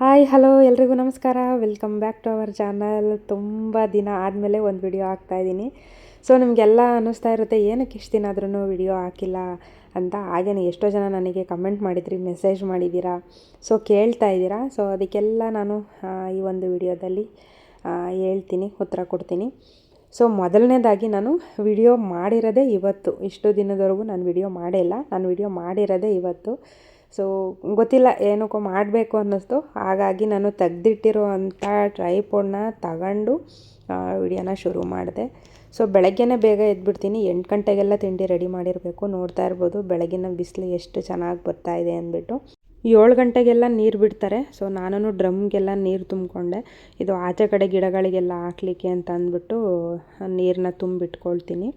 Hi, hello, ಎಲ್ರಿಗೂ ನಮಸ್ಕಾರ. Welcome back to our channel ತುಂಬ ದಿನ ಆದಮೇಲೆ ಒಂದು ವಿಡಿಯೋ ಹಾಕ್ತಾಯಿದ್ದೀನಿ ಸೊ ನಿಮಗೆಲ್ಲ ಅನ್ನಿಸ್ತಾ ಇರುತ್ತೆ, ಏನಕ್ಕೆ ಇಷ್ಟು ದಿನ ಆದ್ರೂ ವಿಡಿಯೋ ಹಾಕಿಲ್ಲ ಅಂತ. ಹಾಗೇನೆ ಎಷ್ಟೋ ಜನ ನನಗೆ ಕಮೆಂಟ್ ಮಾಡಿದ್ರಿ ಮೆಸೇಜ್ ಮಾಡಿದ್ದೀರಾ. ಸೊ ಕೇಳ್ತಾ ಇದ್ದೀರಾ. ಸೊ ಅದಕ್ಕೆಲ್ಲ ನಾನು ಈ ಒಂದು ವಿಡಿಯೋದಲ್ಲಿ ಹೇಳ್ತೀನಿ, ಉತ್ತರ ಕೊಡ್ತೀನಿ. ಸೊ ಮೊದಲನೇದಾಗಿ ನಾನು ವಿಡಿಯೋ ಮಾಡಿರೋದೇ ಇವತ್ತು. ಇಷ್ಟು ದಿನದವರೆಗೂ ನಾನು ವಿಡಿಯೋ ಮಾಡೇ ಇಲ್ಲ. ನಾನು ವಿಡಿಯೋ ಮಾಡಿರೋದೇ ಇವತ್ತು. ಸೊ ಗೊತ್ತಿಲ್ಲ ಏನಕ್ಕೋ ಮಾಡಬೇಕು ಅನ್ನಿಸ್ತು. ಹಾಗಾಗಿ ನಾನು ತೆಗೆದಿಟ್ಟಿರೋ ಅಂಥ ಟ್ರೈಪೋಡ್ನ ತಗೊಂಡು ವಿಡಿಯೋನ ಶುರು ಮಾಡಿದೆ. ಸೊ ಬೆಳಗ್ಗೆನೇ ಬೇಗ ಎದ್ಬಿಡ್ತೀನಿ. ಎಂಟು ಗಂಟೆಗೆಲ್ಲ ತಿಂಡಿ ರೆಡಿ ಮಾಡಿರಬೇಕು. ನೋಡ್ತಾ ಇರ್ಬೋದು ಬೆಳಗಿನ ಬಿಸಿಲು ಎಷ್ಟು ಚೆನ್ನಾಗಿ ಬರ್ತಾ ಇದೆ ಅಂದ್ಬಿಟ್ಟು. ಏಳು ಗಂಟೆಗೆಲ್ಲ ನೀರು ಬಿಡ್ತಾರೆ. ಸೊ ನಾನು ಡ್ರಮ್ಗೆಲ್ಲ ನೀರು ತುಂಬಿಕೊಂಡೆ. ಇದು ಆಚೆ ಕಡೆ ಗಿಡಗಳಿಗೆಲ್ಲ ಹಾಕ್ಲಿಕ್ಕೆ ಅಂತ ಅಂದ್ಬಿಟ್ಟು, ನೀರನ್ನ ತುಂಬಿಟ್ಕೊಳ್ತೀನಿ.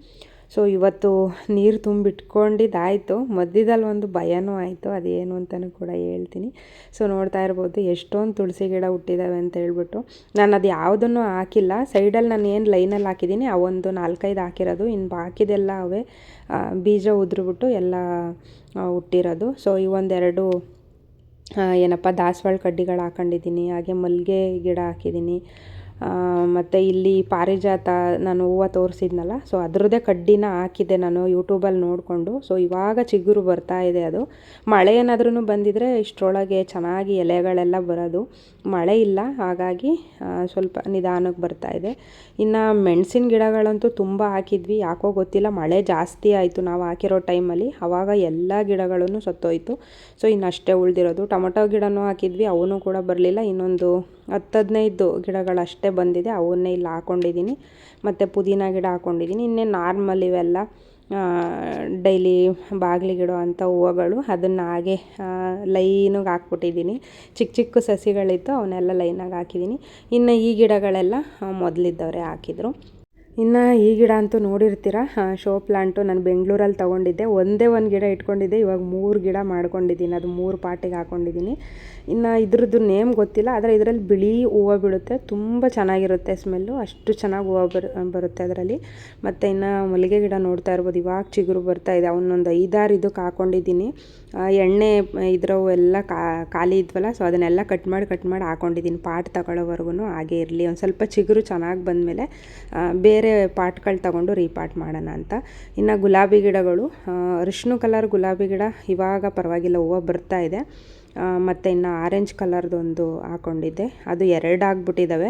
ಸೊ ಇವತ್ತು ನೀರು ತುಂಬಿಟ್ಕೊಂಡಿದ್ದಾಯಿತು. ಮಧ್ಯದಲ್ಲಿ ಒಂದು ಭಯನೂ ಆಯಿತು. ಅದೇನು ಅಂತಲೂ ಕೂಡ ಹೇಳ್ತೀನಿ. ಸೊ ನೋಡ್ತಾ ಇರ್ಬೋದು, ಎಷ್ಟೊಂದು ತುಳಸಿ ಗಿಡ ಹುಟ್ಟಿದ್ದಾವೆ ಅಂತ ಹೇಳ್ಬಿಟ್ಟು. ನಾನು ಅದು ಯಾವುದನ್ನು ಹಾಕಿಲ್ಲ. ಸೈಡಲ್ಲಿ ನಾನು ಏನು ಲೈನಲ್ಲಿ ಹಾಕಿದ್ದೀನಿ ಒಂದು ನಾಲ್ಕೈದು ಹಾಕಿರೋದು. ಇನ್ನು ಬಾಕಿದೆಲ್ಲ ಅವೇ ಬೀಜ ಉದ್ರುಬಿಟ್ಟು ಎಲ್ಲ ಹುಟ್ಟಿರೋದು. ಸೊ ಈ ಒಂದೆರಡು ಏನಪ್ಪ, ದಾಸವಾಳ ಕಡ್ಡಿಗಳು ಹಾಕೊಂಡಿದ್ದೀನಿ. ಹಾಗೆ ಮಲ್ಲಿಗೆ ಗಿಡ ಹಾಕಿದ್ದೀನಿ. ಮತ್ತು ಇಲ್ಲಿ ಪಾರಿಜಾತ ನಾನು ಹೂವು ತೋರಿಸಿದ್ನಲ್ಲ ಸೊ ಅದರದ್ದೇ ಕಡ್ಡಿನ ಹಾಕಿದ್ದೆ ನಾನು ಯೂಟ್ಯೂಬಲ್ಲಿ ನೋಡಿಕೊಂಡು. ಸೊ ಇವಾಗ ಚಿಗುರು ಬರ್ತಾ ಇದೆ ಅದು. ಮಳೆ ಏನಾದ್ರೂ ಬಂದಿದ್ರೆ ಇಷ್ಟರೊಳಗೆ ಚೆನ್ನಾಗಿ ಎಲೆಗಳೆಲ್ಲ ಬರೋದು. ಮಳೆ ಇಲ್ಲ, ಹಾಗಾಗಿ ಸ್ವಲ್ಪ ನಿಧಾನಕ್ಕೆ ಬರ್ತಾ ಇದೆ. ಇನ್ನು ಮೆಣಸಿನ ಗಿಡಗಳಂತೂ ತುಂಬ ಹಾಕಿದ್ವಿ. ಯಾಕೋ ಗೊತ್ತಿಲ್ಲ, ಮಳೆ ಜಾಸ್ತಿ ಆಯಿತು ನಾವು ಹಾಕಿರೋ ಟೈಮಲ್ಲಿ. ಆವಾಗ ಎಲ್ಲ ಗಿಡಗಳನ್ನು ಸತ್ತೋಯ್ತು. ಸೊ ಇನ್ನಷ್ಟೇ ಉಳಿದಿರೋದು. ಟೊಮೊಟೊ ಗಿಡನೂ ಹಾಕಿದ್ವಿ, ಅವನು ಕೂಡ ಬರಲಿಲ್ಲ. ಇನ್ನೊಂದು ಹತ್ತು ಹದಿನೈದು ಗಿಡಗಳಷ್ಟೇ ಬಂದಿದೆ, ಅವನ್ನೇ ಇಲ್ಲಿ ಹಾಕ್ಕೊಂಡಿದ್ದೀನಿ ಮತ್ತು ಪುದೀನ ಗಿಡ ಹಾಕ್ಕೊಂಡಿದ್ದೀನಿ ಇನ್ನೇ ನಾರ್ಮಲ್ ಇವೆಲ್ಲ ಡೈಲಿ ಬಾಗಿಲಿಗಿಡೋ ಅಂಥ ಹೂವುಗಳು, ಅದನ್ನು ಹಾಗೆ ಲೈನಿಗೆ ಹಾಕ್ಬಿಟ್ಟಿದ್ದೀನಿ. ಚಿಕ್ಕ ಚಿಕ್ಕ ಸಸಿಗಳಿತ್ತು, ಅವನ್ನೆಲ್ಲ ಲೈನಾಗಿ ಹಾಕಿದ್ದೀನಿ. ಇನ್ನು ಈ ಗಿಡಗಳೆಲ್ಲ ಮೊದಲಿದ್ದವರೇ ಹಾಕಿದರು. ಇನ್ನು ಈ ಗಿಡ ಅಂತೂ ನೋಡಿರ್ತೀರ ಶೋ ಪ್ಲಾಂಟು ನಾನು ಬೆಂಗಳೂರಲ್ಲಿ ತೊಗೊಂಡಿದ್ದೆ. ಒಂದೇ ಒಂದು ಗಿಡ ಇಟ್ಕೊಂಡಿದ್ದೆ, ಇವಾಗ ಮೂರು ಗಿಡ ಮಾಡ್ಕೊಂಡಿದ್ದೀನಿ. ಅದು ಮೂರು ಪಾಟಿಗೆ ಹಾಕ್ಕೊಂಡಿದ್ದೀನಿ ಇನ್ನು ಇದ್ರದ್ದು ನೇಮ್ ಗೊತ್ತಿಲ್ಲ ಆದರೆ ಇದರಲ್ಲಿ ಬಿಳಿ ಹೂವು ಬಿಡುತ್ತೆ ತುಂಬ ಚೆನ್ನಾಗಿರುತ್ತೆ ಸ್ಮೆಲ್ಲು. ಅಷ್ಟು ಚೆನ್ನಾಗಿ ಹೂವು ಬರ್ ಬರುತ್ತೆ ಅದರಲ್ಲಿ. ಮತ್ತು ಇನ್ನು ಮಲ್ಲಿಗೆ ಗಿಡ ನೋಡ್ತಾ ಇರ್ಬೋದು. ಇವಾಗ ಚಿಗುರು ಬರ್ತಾ ಇದೆ. ಅವನ್ನೊಂದು ಐದಾರು ಇದಕ್ಕೆ ಹಾಕ್ಕೊಂಡಿದ್ದೀನಿ ಆ, ಎಣ್ಣೆ ಇದ್ರವು ಎಲ್ಲ ಖಾಲಿ ಇದ್ವಲ್ಲ ಸೊ ಅದನ್ನೆಲ್ಲ ಕಟ್ ಮಾಡಿ ಕಟ್ ಮಾಡಿ ಹಾಕೊಂಡಿದ್ದೀನಿ. ಪಾಟ್ ತಗೊಳ್ಳೋವರೆಗೂ ಹಾಗೆ ಇರಲಿ. ಒಂದು ಸ್ವಲ್ಪ ಚಿಗುರು ಚೆನ್ನಾಗಿ ಬಂದಮೇಲೆ ಬೇರೆ ಪಾಟ್ಗಳು ತಗೊಂಡು ರೀಪಾಟ್ ಮಾಡೋಣ ಅಂತ. ಇನ್ನು ಗುಲಾಬಿ ಗಿಡಗಳು ಅರಿಶಿನ ಕಲರ್ ಗುಲಾಬಿ ಗಿಡ ಇವಾಗ ಪರವಾಗಿಲ್ಲ ಹೂವು ಬರ್ತಾ ಇದೆ. ಮತ್ತು ಇನ್ನು ಆರೆಂಜ್ ಕಲರ್ದೊಂದು ಹಾಕ್ಕೊಂಡಿದ್ದೆ ಅದು ಎರಡು ಆಗ್ಬಿಟ್ಟಿದ್ದಾವೆ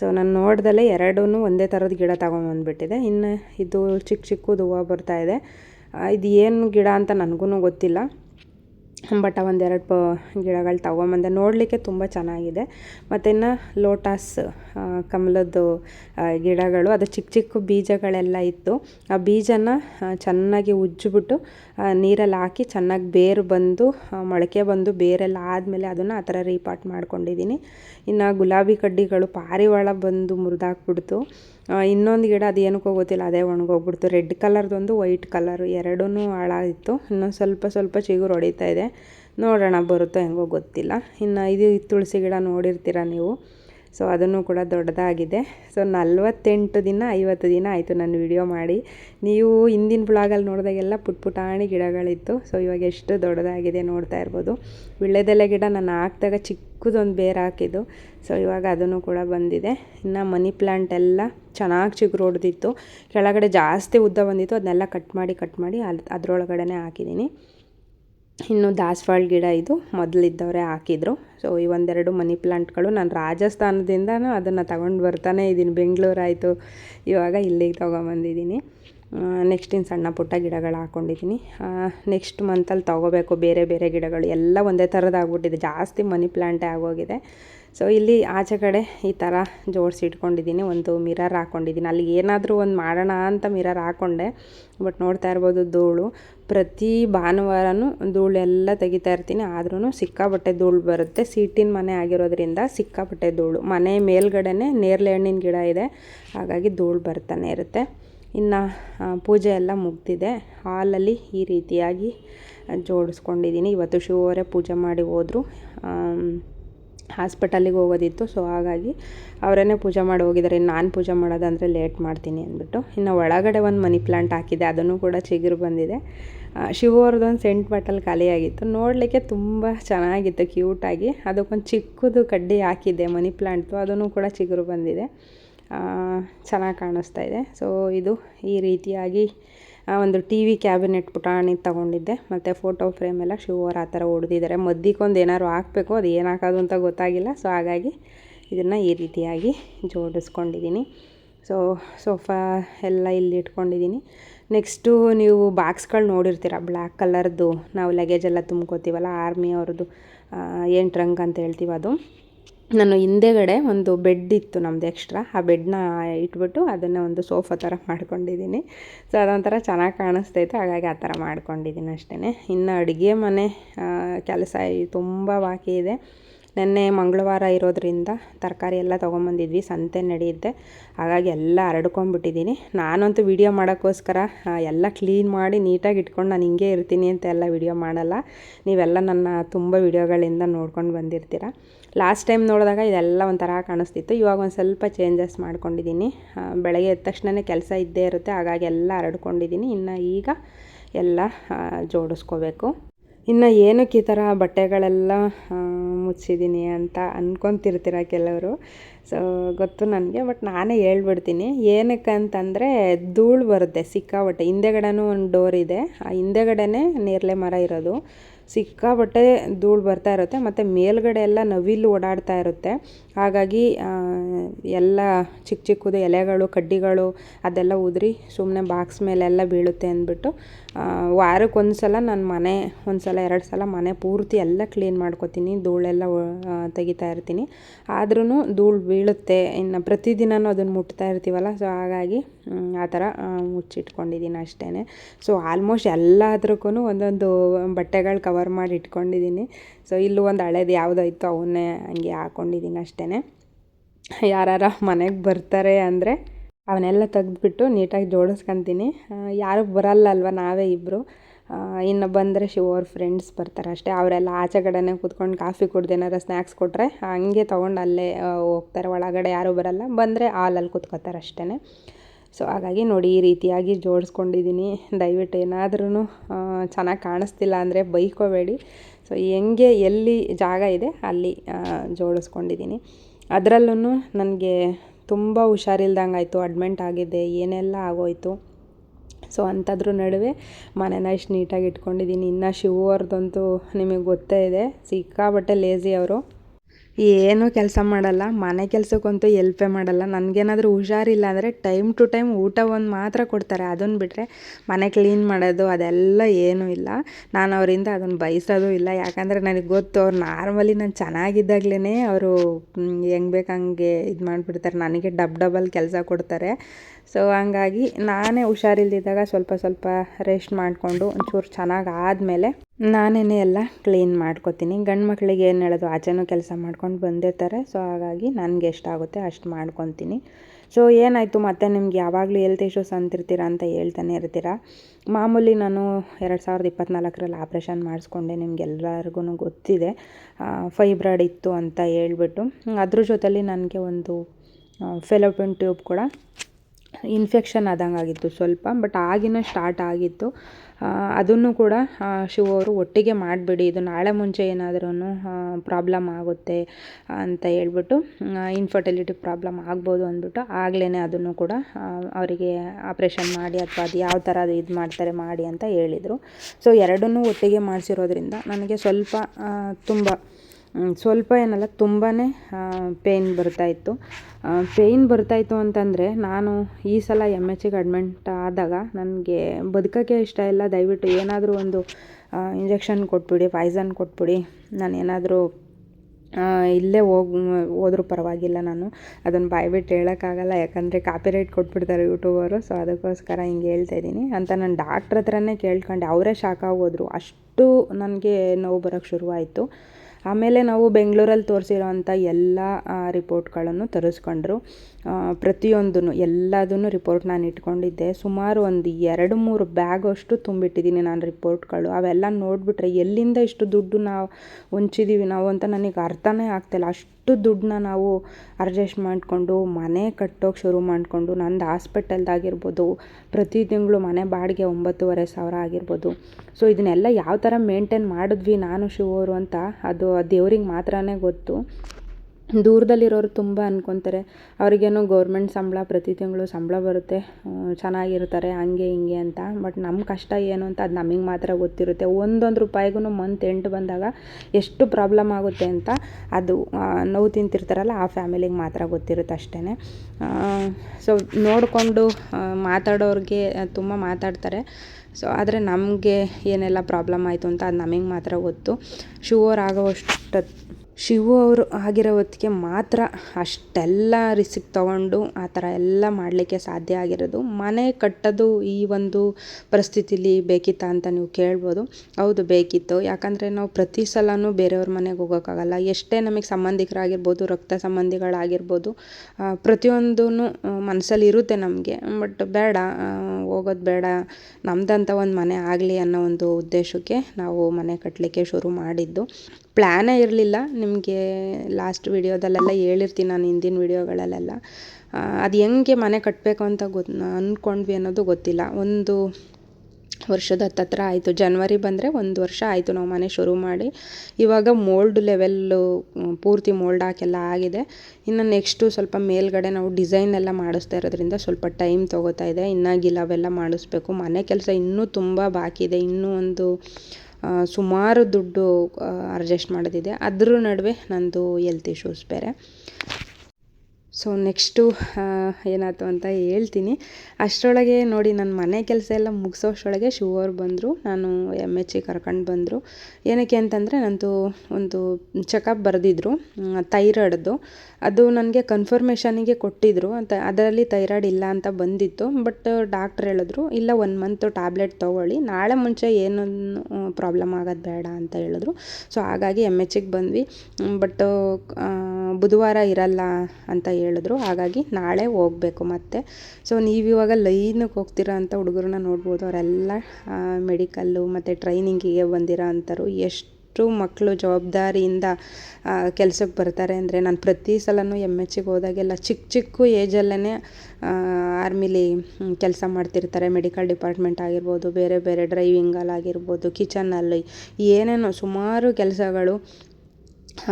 ಸೊ ನಾನು ನೋಡ್ದಲೆ ಎರಡೂ ಒಂದೇ ಥರದ ಗಿಡ ತೊಗೊಂಬಂದ್ಬಿಟ್ಟಿದೆ ಇನ್ನು ಇದು ಚಿಕ್ಕ ಚಿಕ್ಕದು ಹೂವು ಬರ್ತಾ ಇದೆ. ಇದು ಏನು ಗಿಡ ಅಂತ ನನಗೂ ಗೊತ್ತಿಲ್ಲ. ಬಟ್ ಒಂದೆರಡು ಪ ಗಿಡಗಳು ತಗೊಂಬಂದೆ ನೋಡಲಿಕ್ಕೆ ತುಂಬ ಚೆನ್ನಾಗಿದೆ. ಮತ್ತು ಇನ್ನು ಲೋಟಸ್ ಕಮಲದ್ದು ಗಿಡಗಳು, ಅದು ಚಿಕ್ಕ ಚಿಕ್ಕ ಬೀಜಗಳೆಲ್ಲ ಇತ್ತು. ಆ ಬೀಜನ ಚೆನ್ನಾಗಿ ಉಜ್ಜಿಬಿಟ್ಟು ನೀರಲ್ಲಿ ಹಾಕಿ ಚೆನ್ನಾಗಿ ಬೇರು ಬಂದು ಮೊಳಕೆ ಬಂದು ಬೇರೆಲ್ಲ ಆದಮೇಲೆ ಅದನ್ನು ಆ ಥರ ರೀಪಾಟ್ ಮಾಡ್ಕೊಂಡಿದ್ದೀನಿ. ಇನ್ನು ಗುಲಾಬಿ ಕಡ್ಡಿಗಳು ಪಾರಿವಾಳ ಬಂದು ಮುರಿದಾಕ್ಬಿಡ್ತು. ಇನ್ನೊಂದು ಗಿಡ ಅದು ಗೊತ್ತಿಲ್ಲ, ಅದೇ ಒಣಗೋಗ್ಬಿಡ್ತು. ರೆಡ್ ಕಲರ್ದೊಂದು ವೈಟ್ ಕಲರ್ ಎರಡೂ ಹಾಳಾಗಿತ್ತು ಇನ್ನೊಂದು ಸ್ವಲ್ಪ ಸ್ವಲ್ಪ ಚಿಗುರು ಹೊಡಿತಾ ಇದೆ. ನೋಡೋಣ ಬರುತ್ತೋ ಹೆಂಗೋ ಗೊತ್ತಿಲ್ಲ. ಇನ್ನು ಇದು ತುಳಸಿ ಗಿಡ ನೋಡಿರ್ತೀರ ನೀವು? ಸೊ ಅದನ್ನು ಕೂಡ ದೊಡ್ಡದಾಗಿದೆ. ಸೊ ನಲ್ವತ್ತೆಂಟು ದಿನ, ಐವತ್ತು ದಿನ ಆಯಿತು ನಾನು ವಿಡಿಯೋ ಮಾಡಿ. ನೀವು ಹಿಂದಿನ ಬ್ಲಾಗಲ್ಲಿ ನೋಡಿದಾಗೆಲ್ಲ ಪುಟ್ ಪುಟಾಣಿ ಗಿಡಗಳಿತ್ತು. ಸೊ ಇವಾಗ ಎಷ್ಟು ದೊಡ್ಡದಾಗಿದೆ ನೋಡ್ತಾ ಇರ್ಬೋದು. ವಿಳ್ಳೆದೆಲೆ ಗಿಡ ನಾನು ಹಾಕ್ದಾಗ ಚಿಕ್ಕದೊಂದು ಬೇರು ಹಾಕಿದ್ದು. ಸೊ ಇವಾಗ ಅದನ್ನು ಕೂಡ ಬಂದಿದೆ. ಇನ್ನು ಮನಿ ಪ್ಲ್ಯಾಂಟ್ ಎಲ್ಲ ಚೆನ್ನಾಗಿ ಚಿಗುರು ಹೊಡೆದಿತ್ತು ಕೆಳಗಡೆ ಜಾಸ್ತಿ ಉದ್ದ ಬಂದಿತ್ತು. ಅದನ್ನೆಲ್ಲ ಕಟ್ ಮಾಡಿ ಕಟ್ ಮಾಡಿ ಅಲ್ಲಿ ಹಾಕಿದ್ದೀನಿ. ಇನ್ನು ದಾಸವಾಳ ಗಿಡ ಇದು ಮೊದಲಿದ್ದವರೇ ಹಾಕಿದ್ರು. ಸೊ ಈ ಒಂದೆರಡು ಮನಿ ಪ್ಲಾಂಟ್ಗಳು ನಾನು ರಾಜಸ್ಥಾನದಿಂದನೂ ಅದನ್ನು ತಗೊಂಡು ಬರ್ತಾನೆ ಇದ್ದೀನಿ. ಬೆಂಗಳೂರು ಆಯಿತು, ಇವಾಗ ಇಲ್ಲಿಗೆ ತೊಗೊಂಬಂದಿದ್ದೀನಿ. ನೆಕ್ಸ್ಟ್ ಇನ್ನು ಸಣ್ಣ ಪುಟ್ಟ ಗಿಡಗಳು ಹಾಕ್ಕೊಂಡಿದ್ದೀನಿ ನೆಕ್ಸ್ಟ್ ಮಂತಲ್ಲಿ ತೊಗೋಬೇಕು. ಬೇರೆ ಬೇರೆ ಗಿಡಗಳು ಎಲ್ಲ ಒಂದೇ ಥರದ್ದು ಆಗ್ಬಿಟ್ಟಿದೆ. ಜಾಸ್ತಿ ಮನಿ ಪ್ಲ್ಯಾಂಟೇ ಆಗೋಗಿದೆ. ಸೊ ಇಲ್ಲಿ ಆಚೆ ಕಡೆ ಈ ಥರ ಜೋಡಿಸಿ ಇಟ್ಕೊಂಡಿದ್ದೀನಿ. ಒಂದು ಮಿರರ್ ಹಾಕ್ಕೊಂಡಿದ್ದೀನಿ ಅಲ್ಲಿ ಏನಾದರೂ ಒಂದು ಮಾಡೋಣ ಅಂತ ಮಿರರ್ ಹಾಕ್ಕೊಂಡೆ ಬಟ್ ನೋಡ್ತಾ ಇರ್ಬೋದು ಧೂಳು. ಪ್ರತಿ ಭಾನುವಾರನೂ ಧೂಳೆಲ್ಲ ತೆಗಿತಾ ಇರ್ತೀನಿ. ಆದ್ರೂ ಸಿಕ್ಕಾಪಟ್ಟೆ ಧೂಳು ಬರುತ್ತೆ. ಸೀಟಿನ ಮನೆ ಆಗಿರೋದ್ರಿಂದ ಸಿಕ್ಕಾಪಟ್ಟೆ ಧೂಳು. ಮನೆ ಮೇಲ್ಗಡೆನೇ ನೇರಳೆ ಹಣ್ಣಿನ ಗಿಡ ಇದೆ. ಹಾಗಾಗಿ ಧೂಳು ಬರ್ತಾನೆ ಇರುತ್ತೆ. ಇನ್ನು ಪೂಜೆ ಎಲ್ಲ ಮುಗ್ದಿದೆ. ಹಾಲಲ್ಲಿ ಈ ರೀತಿಯಾಗಿ ಜೋಡಿಸ್ಕೊಂಡಿದ್ದೀನಿ. ಇವತ್ತು ಶಿವರೇ ಪೂಜೆ ಮಾಡಿ ಹೋದರು. ಹಾಸ್ಪಿಟಲಿಗೆ ಹೋಗೋದಿತ್ತು. ಸೊ ಹಾಗಾಗಿ ಅವರನ್ನೇ ಪೂಜೆ ಮಾಡಿ ಹೋಗಿದ್ದಾರೆ. ನಾನು ಪೂಜೆ ಮಾಡೋದಂದರೆ ಲೇಟ್ ಮಾಡ್ತೀನಿ ಅಂದ್ಬಿಟ್ಟು. ಇನ್ನು ಒಳಗಡೆ ಒಂದು ಮನಿ ಪ್ಲಾಂಟ್ ಹಾಕಿದೆ. ಅದನ್ನು ಕೂಡ ಚಿಗುರು ಬಂದಿದೆ. ಶಿವವ್ರದ್ದೊಂದು ಸೆಂಟ್ ಬಾಟಲ್ ಖಾಲಿಯಾಗಿತ್ತು. ನೋಡಲಿಕ್ಕೆ ತುಂಬ ಚೆನ್ನಾಗಿತ್ತು ಕ್ಯೂಟಾಗಿ ಅದಕ್ಕೊಂದು ಚಿಕ್ಕದು ಕಡ್ಡಿ ಹಾಕಿದ್ದೆ ಮನಿ ಪ್ಲಾಂಟ್ದು. ಅದನ್ನು ಕೂಡ ಚಿಗುರು ಬಂದಿದೆ. ಚೆನ್ನಾಗಿ ಕಾಣಿಸ್ತಾ ಇದೆ. ಸೊ ಇದು ಈ ರೀತಿಯಾಗಿ ಒಂದು ಟಿ ವಿ ಕ್ಯಾಬಿನೆಟ್ ಪುಟಾಣಿ ತೊಗೊಂಡಿದ್ದೆ. ಮತ್ತು ಫೋಟೋ ಫ್ರೇಮ್ ಎಲ್ಲ ಶಿವರ್ ಆ ಥರ ಹೊಡೆದಿದ್ದಾರೆ ಮದ್ದಿಕೊಂದು ಏನಾದ್ರು ಹಾಕಬೇಕು, ಅದು ಏನು ಹಾಕೋದು ಅಂತ ಗೊತ್ತಾಗಿಲ್ಲ. ಸೊ ಹಾಗಾಗಿ ಇದನ್ನು ಈ ರೀತಿಯಾಗಿ ಜೋಡಿಸ್ಕೊಂಡಿದ್ದೀನಿ. ಸೊ ಸೋಫಾ ಎಲ್ಲ ಇಲ್ಲಿ ಇಟ್ಕೊಂಡಿದ್ದೀನಿ. ನೆಕ್ಸ್ಟು ನೀವು ಬಾಕ್ಸ್ಗಳು ನೋಡಿರ್ತೀರ? ಬ್ಲ್ಯಾಕ್ ಕಲರ್ದು ನಾವು ಲಗೇಜ್ ಎಲ್ಲ ತುಂಬ್ಕೋತೀವಲ್ಲ ಆರ್ಮಿ ಅವ್ರದ್ದು ಏನು ಟ್ರಂಕ್ ಅಂತ ಹೇಳ್ತೀವಿ ಅದು. ನಾನು ಹಿಂದೆಗಡೆ ಒಂದು ಬೆಡ್ ಇತ್ತು ನಮ್ಮದು ಎಕ್ಸ್ಟ್ರಾ. ಆ ಬೆಡ್ನ ಇಟ್ಬಿಟ್ಟು ಅದನ್ನು ಒಂದು ಸೋಫಾ ಥರ ಮಾಡ್ಕೊಂಡಿದ್ದೀನಿ. ಸೊ ಅದೊಂಥರ ಚೆನ್ನಾಗಿ ಕಾಣಿಸ್ತಾ ಇತ್ತು. ಹಾಗಾಗಿ ಆ ಥರ ಮಾಡ್ಕೊಂಡಿದ್ದೀನಿ ಅಷ್ಟೇ ಇನ್ನು ಅಡುಗೆ ಮನೆ ಕೆಲಸ ತುಂಬ ಬಾಕಿ ಇದೆ. ನೆನ್ನೆ ಮಂಗಳವಾರ ಇರೋದ್ರಿಂದ ತರಕಾರಿ ಎಲ್ಲ ತೊಗೊಂಬಂದಿದ್ವಿ. ಸಂತೆ ನಡೆಯುತ್ತೆ. ಹಾಗಾಗಿ ಎಲ್ಲ ಹರಡ್ಕೊಂಡ್ಬಿಟ್ಟಿದ್ದೀನಿ. ನಾನಂತೂ ವೀಡಿಯೋ ಮಾಡೋಕ್ಕೋಸ್ಕರ ಎಲ್ಲ ಕ್ಲೀನ್ ಮಾಡಿ ನೀಟಾಗಿ ಇಟ್ಕೊಂಡು ನಾನು ಹಿಂಗೆ ಇರ್ತೀನಿ ಅಂತ ಎಲ್ಲ ವೀಡಿಯೋ ಮಾಡಲ್ಲ. ನೀವೆಲ್ಲ ನನ್ನ ತುಂಬ ವೀಡಿಯೋಗಳಿಂದ ನೋಡ್ಕೊಂಡು ಬಂದಿರ್ತೀರ. ಲಾಸ್ಟ್ ಟೈಮ್ ನೋಡಿದಾಗ ಇದೆಲ್ಲ ಒಂಥರ ಕಾಣಿಸ್ತಿತ್ತು. ಇವಾಗ ಒಂದು ಸ್ವಲ್ಪ ಚೇಂಜಸ್ ಮಾಡ್ಕೊಂಡಿದ್ದೀನಿ ಬೆಳಗ್ಗೆ ಎದ್ದ ತಕ್ಷಣವೇ ಕೆಲಸ ಇದ್ದೇ ಇರುತ್ತೆ. ಹಾಗಾಗಿ ಎಲ್ಲ ಹರಡ್ಕೊಂಡಿದ್ದೀನಿ ಇನ್ನು ಈಗ ಎಲ್ಲ ಜೋಡಿಸ್ಕೋಬೇಕು. ಇನ್ನು ಏನಕ್ಕೆ ಈ ಥರ ಬಟ್ಟೆಗಳೆಲ್ಲ ಮುಚ್ಚಿದ್ದೀನಿ ಅಂತ ಅಂದ್ಕೊತಿರ್ತೀರ ಕೆಲವರು? ಸೊ ಗೊತ್ತು ನನಗೆ ಬಟ್ ನಾನೇ ಹೇಳ್ಬಿಡ್ತೀನಿ. ಏನಕ್ಕೆ ಅಂತಂದರೆ ಧೂಳು ಬರುತ್ತೆ ಸಿಕ್ಕಾಬಟ್ಟೆ ಹಿಂದೆಗಡೆನೂ ಒಂದು ಡೋರ್ ಇದೆ. ಆ, ಹಿಂದೆಗಡೆನೇ ನೇರಳೆ ಮರ ಇರೋದು. ಸಿಕ್ಕಾಬಟ್ಟೆ ಧೂಳು ಬರ್ತಾ ಇರುತ್ತೆ ಮತ್ತು ಮೇಲ್ಗಡೆ ಎಲ್ಲ ನವಿಲು ಓಡಾಡ್ತಾ ಇರುತ್ತೆ. ಹಾಗಾಗಿ ಎಲ್ಲ ಚಿಕ್ಕ ಚಿಕ್ಕದು ಎಲೆಗಳು, ಕಡ್ಡಿಗಳು ಅದೆಲ್ಲ ಉದುರಿ ಸುಮ್ಮನೆ ಬಾಕ್ಸ್ ಮೇಲೆಲ್ಲ ಬೀಳುತ್ತೆ ಅಂದ್ಬಿಟ್ಟು ವಾರಕ್ಕೆ ಒಂದು ಸಲ ನಾನು ಮನೆ ಒಂದು ಸಲ ಎರಡು ಸಲ ಮನೆ ಪೂರ್ತಿ ಎಲ್ಲ ಕ್ಲೀನ್ ಮಾಡ್ಕೊತೀನಿ, ಧೂಳೆಲ್ಲ ತೆಗಿತಾ ಇರ್ತೀನಿ. ಆದ್ರೂ ಧೂಳು ಬೀಳುತ್ತೆ, ಇನ್ನು ಪ್ರತಿದಿನವೂ ಅದನ್ನು ಮುಟ್ತಾ ಇರ್ತೀವಲ್ಲ ಸೊ ಹಾಗಾಗಿ ಆ ಥರ ಮುಚ್ಚಿಟ್ಕೊಂಡಿದ್ದೀನಿ ಅಷ್ಟೇ ಸೊ ಆಲ್ಮೋಸ್ಟ್ ಎಲ್ಲದಕ್ಕೂ ಒಂದೊಂದು ಬಟ್ಟೆಗಳು ಕವರ್ ಮಾಡಿ ಇಟ್ಕೊಂಡಿದ್ದೀನಿ ಸೊ ಇಲ್ಲೂ ಒಂದು ಹಳೇದು ಯಾವುದಾಯ್ತು ಅವನ್ನೇ ಹಂಗೆ ಹಾಕ್ಕೊಂಡಿದ್ದೀನಿ ಅಷ್ಟೇ ಯಾರು ಮನೆಗೆ ಬರ್ತಾರೆ ಅಂದರೆ ಅವನ್ನೆಲ್ಲ ತೆಗೆದ್ಬಿಟ್ಟು ನೀಟಾಗಿ ಜೋಡಿಸ್ಕೊತೀನಿ. ಯಾರು ಬರಲ್ಲ ಅಲ್ವ ನಾವೇ ಇಬ್ಬರು ಇನ್ನು ಬಂದರೆ ಶಿವ ಅವ್ರ ಫ್ರೆಂಡ್ಸ್ ಬರ್ತಾರೆ ಅಷ್ಟೇ. ಅವರೆಲ್ಲ ಆಚೆ ಕಡೆನೇ ಕೂತ್ಕೊಂಡು ಕಾಫಿ ಕುಡ್ದು ಏನಾರು ಸ್ನ್ಯಾಕ್ಸ್ ಕೊಟ್ಟರೆ ಹಂಗೆ ತೊಗೊಂಡು ಅಲ್ಲೇ ಹೋಗ್ತಾರೆ. ಒಳಗಡೆ ಯಾರೂ ಬರಲ್ಲ. ಬಂದರೆ ಹಾಲಲ್ಲಿ ಕೂತ್ಕೋತಾರೆ ಅಷ್ಟೇ ಸೊ ಹಾಗಾಗಿ ನೋಡಿ ಈ ರೀತಿಯಾಗಿ ಜೋಡಿಸ್ಕೊಂಡಿದ್ದೀನಿ ದಯವಿಟ್ಟು ಏನಾದ್ರೂ ಚೆನ್ನಾಗಿ ಕಾಣಿಸ್ತಿಲ್ಲ ಅಂದರೆ ಬೈಕೋಬೇಡಿ. ಸೊ ಹೆಂಗೆ ಎಲ್ಲಿ ಜಾಗ ಇದೆ ಅಲ್ಲಿ ಜೋಡಿಸ್ಕೊಂಡಿದ್ದೀನಿ ಅದರಲ್ಲೂ ನನಗೆ ತುಂಬ ಹುಷಾರಿಲ್ದಂಗೆ ಆಯಿತು ಅಡ್ಮೆಂಟ್ ಆಗಿದ್ದೆ ಏನೆಲ್ಲ ಆಗೋಯಿತು. ಸೊ ಅಂಥದ್ರ ನಡುವೆ ಮನೇನ ಇಷ್ಟು ನೀಟಾಗಿ ಇಟ್ಕೊಂಡಿದ್ದೀನಿ ಇನ್ನು ಶಿವವ್ರದ್ದಂತೂ ನಿಮಗೆ ಗೊತ್ತೇ ಇದೆ. ಸಿಕ್ಕಾಪಟ್ಟೆ ಲೇಝಿ ಅವರು. ಏನೂ ಕೆಲಸ ಮಾಡಲ್ಲ, ಮನೆ ಕೆಲಸಕ್ಕಂತೂ ಎಲ್ಪೇ ಮಾಡಲ್ಲ. ನನಗೇನಾದರೂ ಹುಷಾರಿಲ್ಲ ಅಂದರೆ ಟೈಮ್ ಟು ಟೈಮ್ ಊಟ ಒಂದು ಮಾತ್ರ ಕೊಡ್ತಾರೆ. ಅದನ್ನು ಬಿಟ್ಟರೆ ಮನೆ ಕ್ಲೀನ್ ಮಾಡೋದು ಅದೆಲ್ಲ ಏನೂ ಇಲ್ಲ. ನಾನು ಅವರಿಂದ ಅದನ್ನು ಬಯಸೋದು ಇಲ್ಲ. ಯಾಕಂದರೆ ನನಗೆ ಗೊತ್ತು ಅವ್ರು ನಾರ್ಮಲಿ ನಾನು ಚೆನ್ನಾಗಿದ್ದಾಗಲೇ ಅವರು ಹೆಂಗೆ ಬೇಕು ಹಂಗೆ ಇದು ಮಾಡಿಬಿಡ್ತಾರೆ. ನನಗೆ ಡಬ್ ಡಬಲ್ ಕೆಲಸ ಕೊಡ್ತಾರೆ. ಸೊ, ಹಂಗಾಗಿ ನಾನೇ ಹುಷಾರಿಲ್ದಿದ್ದಾಗ ಸ್ವಲ್ಪ ಸ್ವಲ್ಪ ರೆಸ್ಟ್ ಮಾಡಿಕೊಂಡು ಒಂಚೂರು ಚೆನ್ನಾಗಿ ಆದಮೇಲೆ ನಾನೇ ಎಲ್ಲ ಕ್ಲೀನ್ ಮಾಡ್ಕೊತೀನಿ. ಗಂಡು ಮಕ್ಕಳಿಗೆ ಏನು ಹೇಳೋದು, ಆಚೆನೂ ಕೆಲಸ ಮಾಡ್ಕೊಂಡು ಬಂದಿರ್ತಾರೆ. ಸೊ ಹಾಗಾಗಿ ನನಗೆ ಎಷ್ಟಾಗುತ್ತೆ ಅಷ್ಟು ಮಾಡ್ಕೊತೀನಿ. ಸೊ ಏನಾಯಿತು, ಮತ್ತೆ ನಿಮ್ಗೆ ಯಾವಾಗಲೂ ಹೆಲ್ತ್ ಇಶ್ಯೂಸ್ ಅಂತಿರ್ತೀರ ಅಂತ ಹೇಳ್ತಾನೆ ಇರ್ತೀರ? ಮಾಮೂಲಿ ನಾನು ಎರಡು ಸಾವಿರದ ಇಪ್ಪತ್ತ್ನಾಲ್ಕರಲ್ಲಿ ಆಪ್ರೇಷನ್ ಮಾಡಿಸ್ಕೊಂಡೆ ನಿಮ್ಗೆಲ್ಲರಿಗೂ ಗೊತ್ತಿದೆ. ಫೈಬ್ರಾಯ್ಡ್ ಇತ್ತು ಅಂತ ಹೇಳ್ಬಿಟ್ಟು. ಅದ್ರ ಜೊತೆಲಿ ನನಗೆ ಒಂದು ಫೆಲೋಪಿನ್ ಟ್ಯೂಬ್ ಕೂಡ ಇನ್ಫೆಕ್ಷನ್ ಆದಂಗೆ ಆಗಿತ್ತು ಸ್ವಲ್ಪ ಬಟ್ ಆಗಿನ ಸ್ಟಾರ್ಟ್ ಆಗಿತ್ತು. ಅದನ್ನು ಕೂಡ ಶಿವ ಅವರು ಒಟ್ಟಿಗೆ ಮಾಡಬೇಡಿ, ಇದು ನಾಳೆ ಮುಂಚೆ ಏನಾದ್ರೂ ಪ್ರಾಬ್ಲಮ್ ಆಗುತ್ತೆ ಅಂತ ಹೇಳ್ಬಿಟ್ಟು ಇನ್ಫರ್ಟಿಲಿಟಿ ಪ್ರಾಬ್ಲಮ್ ಆಗ್ಬೋದು ಅಂದ್ಬಿಟ್ಟು ಆಗಲೇ ಅದನ್ನು ಕೂಡ ಅವರಿಗೆ ಆಪ್ರೇಷನ್ ಮಾಡಿ ಅಥವಾ ಅದು ಯಾವ ಥರ ಅದು ಇದು ಮಾಡ್ತಾರೆ ಮಾಡಿ ಅಂತ ಹೇಳಿದರು. ಸೊ ಎರಡನ್ನೂ ಒಟ್ಟಿಗೆ ಮಾಡಿಸಿರೋದ್ರಿಂದ ನನಗೆ ಸ್ವಲ್ಪ ತುಂಬ ಸ್ವಲ್ಪ ಏನಲ್ಲ ತುಂಬಾ ಪೇಯ್ನ್ ಬರ್ತಾಯಿತ್ತು ಪೇಯ್ನ್ ಬರ್ತಾಯಿತ್ತು ಅಂತಂದರೆ ನಾನು ಈ ಸಲ ಎಂ ಎಚಿಗೆ ಅಡ್ಮಿಂಟ್ ಆದಾಗ ನನಗೆ ಬದುಕೋಕ್ಕೆ ಇಷ್ಟ ಇಲ್ಲ. ದಯವಿಟ್ಟು ಏನಾದರೂ ಒಂದು ಇಂಜೆಕ್ಷನ್ ಕೊಟ್ಬಿಡಿ ಪಾಯ್ಸನ್ ಕೊಟ್ಬಿಡಿ. ನಾನು ಏನಾದರೂ ಇಲ್ಲೇ ಹೋಗಿ, ಹೋದರೂ ಪರವಾಗಿಲ್ಲ ನಾನು. ಅದನ್ನು ಬಾಯ್ಬಿಟ್ಟು ಹೇಳೋಕ್ಕಾಗಲ್ಲ. ಯಾಕಂದರೆ ಕಾಪಿರೈಟ್ ಕೊಟ್ಬಿಡ್ತಾರೆ ಯೂಟ್ಯೂಬರು ಸೊ ಅದಕ್ಕೋಸ್ಕರ ಹಿಂಗೆ ಹೇಳ್ತಾ ಇದ್ದೀನಿ ಅಂತ ನಾನು ಡಾಕ್ಟ್ರ್ ಹತ್ರನೇ ಕೇಳ್ಕೊಂಡೆ. ಅವರೇ ಶಾಕ್ ಆಗೋದ್ರು ಅಷ್ಟು ನನಗೆ ನೋವು ಬರೋಕ್ಕೆ ಶುರುವಾಯಿತು. ಆಮೇಲೆ ನಾವು ಬೆಂಗಳೂರಲ್ಲಿ ತೋರಿಸಿರೋ ಅಂಥ ಎಲ್ಲ ರಿಪೋರ್ಟ್ಗಳನ್ನು ತರಿಸ್ಕೊಂಡ್ರು. ಪ್ರತಿಯೊಂದೂ ಎಲ್ಲದನ್ನು ರಿಪೋರ್ಟ್ ನಾನು ಇಟ್ಕೊಂಡಿದ್ದೆ. ಸುಮಾರು ಒಂದು ಎರಡು ಮೂರು ಬ್ಯಾಗ್ ಅಷ್ಟು ತುಂಬಿಟ್ಟಿದ್ದೀನಿ ನಾನು ರಿಪೋರ್ಟ್ಗಳು ಅವೆಲ್ಲ ನೋಡಿಬಿಟ್ರೆ ಎಲ್ಲಿಂದ ಇಷ್ಟು ದುಡ್ಡು ನಾವು ಹೊಂಚಿದ್ದೀವಿ ನಾವು ಅಂತ ನನಗೆ ಅರ್ಥನೇ ಆಗ್ತಾಯಿಲ್ಲ ಅಷ್ಟು ದುಡ್ಡನ್ನ ನಾವು ಅಡ್ಜಸ್ಟ್ ಮಾಡಿಕೊಂಡು ಮನೆ ಕಟ್ಟೋಕೆ ಶುರು ಮಾಡಿಕೊಂಡು, ನಂದು ಹಾಸ್ಪಿಟಲ್ದಾಗಿರ್ಬೋದು ಪ್ರತಿ ತಿಂಗಳು ಮನೆ ಬಾಡಿಗೆ ಒಂಬತ್ತುವರೆ ಸಾವಿರ ಆಗಿರ್ಬೋದು. ಸೊ ಇದನ್ನೆಲ್ಲ ಯಾವ ಥರ ಮೇಂಟೈನ್ ಮಾಡಿದ್ವಿ ನಾನು ಶಿವರು ಅಂತ ಅದು ದೇವ್ರಿಗೆ ಮಾತ್ರನೇ ಗೊತ್ತು. ದೂರದಲ್ಲಿರೋರು ತುಂಬ ಅನ್ಕೊಂತಾರೆ. ಅವ್ರಿಗೇನು ಗೌರ್ಮೆಂಟ್ ಸಂಬಳ, ಪ್ರತಿ ತಿಂಗಳು ಸಂಬಳ ಬರುತ್ತೆ. ಚೆನ್ನಾಗಿರ್ತಾರೆ, ಹಂಗೆ ಹಿಂಗೆ ಅಂತ. ಬಟ್ ನಮ್ಮ ಕಷ್ಟ ಏನು ಅಂತ ಅದು ನಮಗೆ ಮಾತ್ರ ಗೊತ್ತಿರುತ್ತೆ. ಒಂದೊಂದು ರೂಪಾಯಿಗೂ ಮಂತ್ ಎಂಟು ಬಂದಾಗ ಎಷ್ಟು ಪ್ರಾಬ್ಲಮ್ ಆಗುತ್ತೆ ಅಂತ ಅದು ನೋವು ತಿಂತಿರ್ತಾರಲ್ಲ, ಆ ಫ್ಯಾಮಿಲಿಗೆ ಮಾತ್ರ ಗೊತ್ತಿರುತ್ತೆ ಅಷ್ಟೇ ಸೊ ನೋಡಿಕೊಂಡು ಮಾತಾಡೋರಿಗೆ ತುಂಬ ಮಾತಾಡ್ತಾರೆ. ಸೊ ಆದರೆ ನಮಗೆ ಏನೆಲ್ಲ ಪ್ರಾಬ್ಲಮ್ ಆಯಿತು ಅಂತ ಅದು ನಮಗೆ ಮಾತ್ರ ಗೊತ್ತು. ಶುವರ್ ಆಗೋವಷ್ಟು ಶಿವು ಅವರು ಆಗಿರೋ ಹೊತ್ತಿಗೆ ಮಾತ್ರ ಅಷ್ಟೆಲ್ಲ ರಿಸ್ಕ್ ತೊಗೊಂಡು ಆ ಥರ ಎಲ್ಲ ಮಾಡಲಿಕ್ಕೆ ಸಾಧ್ಯ ಆಗಿರೋದು. ಮನೆ ಕಟ್ಟೋದು ಈ ಒಂದು ಪರಿಸ್ಥಿತಿಲಿ ಬೇಕಿತ್ತಾ ಅಂತ ನೀವು ಕೇಳ್ಬೋದು. ಹೌದು, ಬೇಕಿತ್ತು. ಯಾಕಂದರೆ ನಾವು ಪ್ರತಿ ಸಲವೂ ಬೇರೆಯವ್ರ ಮನೆಗೆ ಹೋಗೋಕ್ಕಾಗಲ್ಲ. ಎಷ್ಟೇ ನಮಗೆ ಸಂಬಂಧಿಕರಾಗಿರ್ಬೋದು, ರಕ್ತ ಸಂಬಂಧಿಗಳಾಗಿರ್ಬೋದು ಪ್ರತಿಯೊಂದೂ ಮನಸ್ಸಲ್ಲಿ ಇರುತ್ತೆ ನಮಗೆ. ಬಟ್ ಬೇಡ ಹೋಗೋದು ಬೇಡ. ನಮ್ಮದಂತ ಒಂದು ಮನೆ ಆಗಲಿ ಅನ್ನೋ ಒಂದು ಉದ್ದೇಶಕ್ಕೆ ನಾವು ಮನೆ ಕಟ್ಟಲಿಕ್ಕೆ ಶುರು ಮಾಡಿದ್ದು. ಪ್ಲ್ಯಾನೇ ಇರಲಿಲ್ಲ. ನಿಮಗೆ ಲಾಸ್ಟ್ ವೀಡಿಯೋದಲ್ಲೆಲ್ಲ ಹೇಳಿರ್ತೀನಿ ನಾನು ಹಿಂದಿನ ವಿಡಿಯೋಗಳಲ್ಲೆಲ್ಲ. ಅದು ಹೆಂಗೆ ಮನೆ ಕಟ್ಟಬೇಕು ಅಂತ ಗೊತ್ತು ಅಂದ್ಕೊಂಡ್ವಿ ಅನ್ನೋದು ಗೊತ್ತಿಲ್ಲ. ಒಂದು ವರ್ಷದ ಹತ್ತತ್ರ ಆಯಿತು. ಜನ್ವರಿ ಬಂದರೆ ಒಂದು ವರ್ಷ ಆಯಿತು ನಾವು ಮನೆ ಶುರು ಮಾಡಿ. ಇವಾಗ ಮೋಲ್ಡ್ ಲೆವೆಲ್ಲು ಪೂರ್ತಿ ಮೋಲ್ಡ್ ಹಾಕೆಲ್ಲ ಆಗಿದೆ. ಇನ್ನು ನೆಕ್ಸ್ಟು ಸ್ವಲ್ಪ ಮೇಲ್ಗಡೆ ನಾವು ಡಿಸೈನ್ ಎಲ್ಲ ಮಾಡಿಸ್ತಾ ಇರೋದ್ರಿಂದ ಸ್ವಲ್ಪ ಟೈಮ್ ತೊಗೋತಾ ಇದೆ. ಇನ್ನಾಗಿಲ್ಲ ಅವೆಲ್ಲ ಮಾಡಿಸ್ಬೇಕು. ಮನೆ ಕೆಲಸ ಇನ್ನೂ ತುಂಬ ಬಾಕಿ ಇದೆ ಇನ್ನೂ ಒಂದು ಸುಮಾರು ದುಡ್ಡು ಅಡ್ಜಸ್ಟ್ ಮಾಡೋದಿದೆ. ಅದ್ರ ನಡುವೆ ನಂದು ಎಲ್ತ್ ಇಶ್ಯೂಸ್ ಬೇರೆ. ಸೊ ನೆಕ್ಸ್ಟು ಏನಾಯ್ತು ಅಂತ ಹೇಳ್ತೀನಿ. ಅಷ್ಟರೊಳಗೆ ನೋಡಿ ನನ್ನ ಮನೆ ಕೆಲಸ ಎಲ್ಲ ಮುಗಿಸೋಷ್ಟೊಳಗೆ ಶಿವ ಅವ್ರು ಬಂದರು. ನಾನು ಎಂ ಎಚ್ ಕರ್ಕೊಂಡು ಬಂದರು. ಏನಕ್ಕೆ ಅಂತಂದರೆ, ನಂದು ಒಂದು ಚೆಕಪ್ ಬರೆದಿದ್ರು ಥೈರಾಯ್ಡ್ದು ಅದು ನನಗೆ ಕನ್ಫರ್ಮೇಷನಿಗೆ ಕೊಟ್ಟಿದ್ದರು ಅಂತ, ಅದರಲ್ಲಿ ಥೈರಾಯ್ಡ್ ಇಲ್ಲ ಅಂತ ಬಂದಿತ್ತು. ಬಟ್ ಡಾಕ್ಟ್ರ್ ಹೇಳಿದ್ರು, ಇಲ್ಲ ಒನ್ ಮಂತ್ ಟ್ಯಾಬ್ಲೆಟ್ ತೊಗೊಳ್ಳಿ. ನಾಳೆ ಮುಂಚೆ ಏನೊಂದು ಪ್ರಾಬ್ಲಮ್ ಆಗೋದು ಬೇಡ ಅಂತ ಹೇಳಿದ್ರು. ಸೊ ಹಾಗಾಗಿ ಎಂ ಗೆ ಬಂದ್ವಿ. ಬಟ್ ಬುಧವಾರ ಇರಲ್ಲ ಅಂತ ಹೇಳಿದ್ರು, ಹಾಗಾಗಿ ನಾಳೆ ಹೋಗಬೇಕು ಮತ್ತೆ. ಸೊ ನೀವು ಇವಾಗ ಲೈನಿಗೆ ಹೋಗ್ತಿರೋ ಅಂಥ ಹುಡುಗರನ್ನ ನೋಡ್ಬೋದು. ಅವರೆಲ್ಲ ಮೆಡಿಕಲ್ಲು ಮತ್ತು ಟ್ರೈನಿಂಗಿಗೆ ಬಂದಿರೋ ಅಂಥರು ಎಷ್ಟು ಮಕ್ಕಳು ಜವಾಬ್ದಾರಿಯಿಂದ ಕೆಲ್ಸಕ್ಕೆ ಬರ್ತಾರೆ ಅಂದರೆ ನಾನು ಪ್ರತಿ ಸಲನೂ ಎಂ ಎಚ್ಗೆ ಹೋದಾಗೆಲ್ಲ ಚಿಕ್ಕ ಚಿಕ್ಕ ಏಜಲ್ಲೇ ಆರ್ಮಿಲಿ ಕೆಲಸ ಮಾಡ್ತಿರ್ತಾರೆ. ಮೆಡಿಕಲ್ ಡಿಪಾರ್ಟ್ಮೆಂಟ್ ಆಗಿರ್ಬೋದು, ಬೇರೆ ಬೇರೆ ಡ್ರೈವಿಂಗಲ್ಲಾಗಿರ್ಬೋದು, ಕಿಚನಲ್ಲಿ ಏನೇನೋ ಸುಮಾರು ಕೆಲಸಗಳು